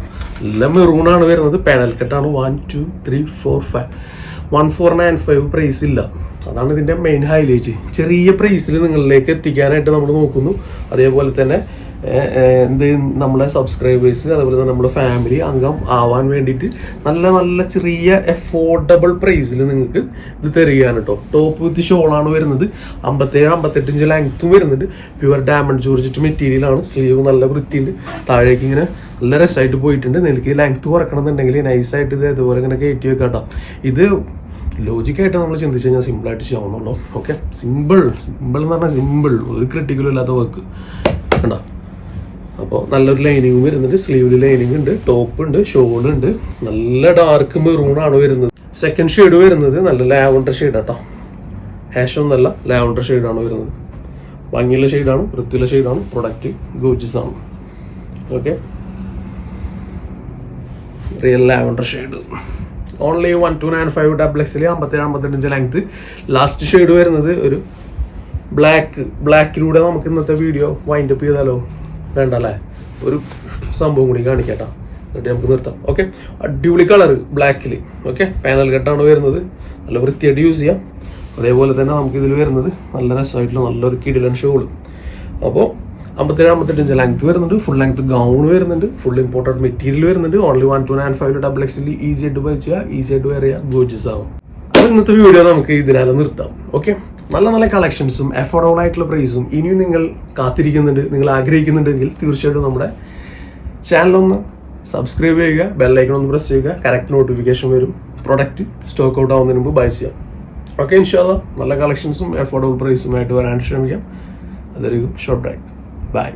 A: നല്ല മെറൂണാണ് വരുന്നത്. Panel കെട്ടാണ് one two three four five one four nine five price ഇല്ല. അതാണ് ഇതിന്റെ മെയിൻ ഹൈലൈറ്റ് ചെറിയ പ്രൈസിൽ നിങ്ങളിലേക്ക് എത്തിക്കാനായിട്ട് നമ്മൾ നോക്കുന്നു. അതേപോലെ തന്നെ എന്ത് നമ്മളെ സബ്സ്ക്രൈബേഴ്സ് അതുപോലെ തന്നെ നമ്മുടെ ഫാമിലി അംഗം ആവാൻ വേണ്ടിയിട്ട് നല്ല നല്ല ചെറിയ എഫോർഡബിൾ പ്രൈസിൽ നിങ്ങൾക്ക് ഇത് തരികയാണ് കേട്ടോ ടോപ്പ് വിത്ത് ഷോളാണ് വരുന്നത്. അമ്പത്തേഴ് അമ്പത്തെട്ട് ഇഞ്ച് ലെങ്ത്തും വരുന്നുണ്ട്. പ്യുവർ ഡയമണ്ട് ജോർജറ്റ് മെറ്റീരിയലാണ് സ്ലീവ് നല്ല വൃത്തിയുണ്ട്. താഴേക്ക് ഇങ്ങനെ നല്ല രസമായിട്ട് പോയിട്ടുണ്ട്. നിങ്ങൾക്ക് ലെങ്ത്ത് കുറക്കണം എന്നുണ്ടെങ്കിൽ നൈസായിട്ട് ഇത് ഇതുപോലെ ഇങ്ങനെ കയറ്റി വെക്കാട്ടോ ഇത് ലോജിക്കായിട്ട് നമ്മൾ ചിന്തിച്ചു കഴിഞ്ഞാൽ സിമ്പിളായിട്ട് ചെയ്യാവുന്നുള്ളൂ ഓക്കെ സിമ്പിൾ സിമ്പിൾ എന്ന് പറഞ്ഞാൽ സിമ്പിൾ ഒരു ക്രിട്ടിക്കലും ഇല്ലാത്ത വർക്ക് കണ്ടോ? അപ്പോൾ നല്ലൊരു ലൈനിങ്ങും വരുന്നുണ്ട്. സ്ലീവിൽ ലൈനിങ് ഉണ്ട് ടോപ്പ് ഉണ്ട് ഷോൾ ഉണ്ട്. നല്ല ഡാർക്ക് മെറൂൺ ആണ് വരുന്നത്. സെക്കൻഡ് ഷെയ്ഡ് വരുന്നത് നല്ല ലാവണ്ടർ ഷെയ്ഡ് കേട്ടോ ഹാഷ് ഒന്നല്ല ലാവണ്ടർ ഷെയ്ഡാണ് വരുന്നത്. ഭംഗിയുള്ള ഷെയ്ഡാണ് വൃത്തിയുള്ള ഷെയ്ഡാണ് പ്രൊഡക്റ്റ് ഗോജസ് ആണ്. Okay real lavender shade only one two nine five double എക്സിൽ അമ്പത്തേഴ് അമ്പത്തെട്ടഞ്ച് ലെങ്ത് ലാസ്റ്റ് ഷെയ്ഡ് വരുന്നത് ഒരു ബ്ലാക്ക് ബ്ലാക്കിലൂടെ നമുക്ക് ഇന്നത്തെ വീഡിയോ വൈൻഡപ്പ് ചെയ്താലോ? വേണ്ട അല്ലേ ഒരു സംഭവം കൂടി കാണിക്കട്ടോ. എന്നിട്ട് നമുക്ക് നിർത്താം. ഓക്കെ അടിപൊളി കളർ ബ്ലാക്കിൽ ഓക്കെ പാനൽ കട്ടാണ് വരുന്നത്. നല്ല വൃത്തിയായിട്ട് യൂസ് ചെയ്യാം. അതേപോലെ തന്നെ നമുക്ക് ഇതിൽ വരുന്നത് നല്ല രസമായിട്ടുള്ള നല്ലൊരു കിടിലൻ ഷോളും അപ്പോൾ അമ്പത്തേഴ് അമ്പത്തെട്ട് ഇഞ്ച് ലെങ്ത് വരുന്നുണ്ട്. ഫുൾ ലെങ്ത് ഗൗൺ വരുന്നുണ്ട്. ഫുൾ ഇമ്പോർട്ടന്റ് മെറ്റീരിയൽ വരുന്നുണ്ട്. Only one two nine five double എക്സിൽ ഈസി ആയിട്ട് ബൈ ചെയ്യുക ഈസി ആയിട്ട് വെയർ ചെയ്യുക ഗോജസ് ആവും. അപ്പോൾ ഇന്നത്തെ വീഡിയോ നമുക്ക് ഇതിനാലും നിർത്താം. ഓക്കെ നല്ല നല്ല കളക്ഷൻസും അഫോർഡബിൾ ആയിട്ടുള്ള പ്രൈസും ഇനിയും നിങ്ങൾ കാത്തിരിക്കുന്നുണ്ട് നിങ്ങൾ ആഗ്രഹിക്കുന്നുണ്ടെങ്കിൽ തീർച്ചയായിട്ടും നമ്മുടെ ചാനലൊന്ന് സബ്സ്ക്രൈബ് ചെയ്യുക ബെല്ലൈക്കൺ ഒന്ന് പ്രസ് ചെയ്യുക കറക്റ്റ് നോട്ടിഫിക്കേഷൻ വരും. പ്രൊഡക്റ്റ് സ്റ്റോക്ക് ഔട്ട് ആവുന്നതിന് മുമ്പ് ബൈ ചെയ്യാം. ഓക്കെ ഇൻഷാല്ല നല്ല കളക്ഷൻസും അഫോർഡബിൾ പ്രൈസുമായിട്ട് വരാൻ ശ്രമിക്കാം. അതൊരു ഷോർട്ട് ബ്രേക്ക് ബൈ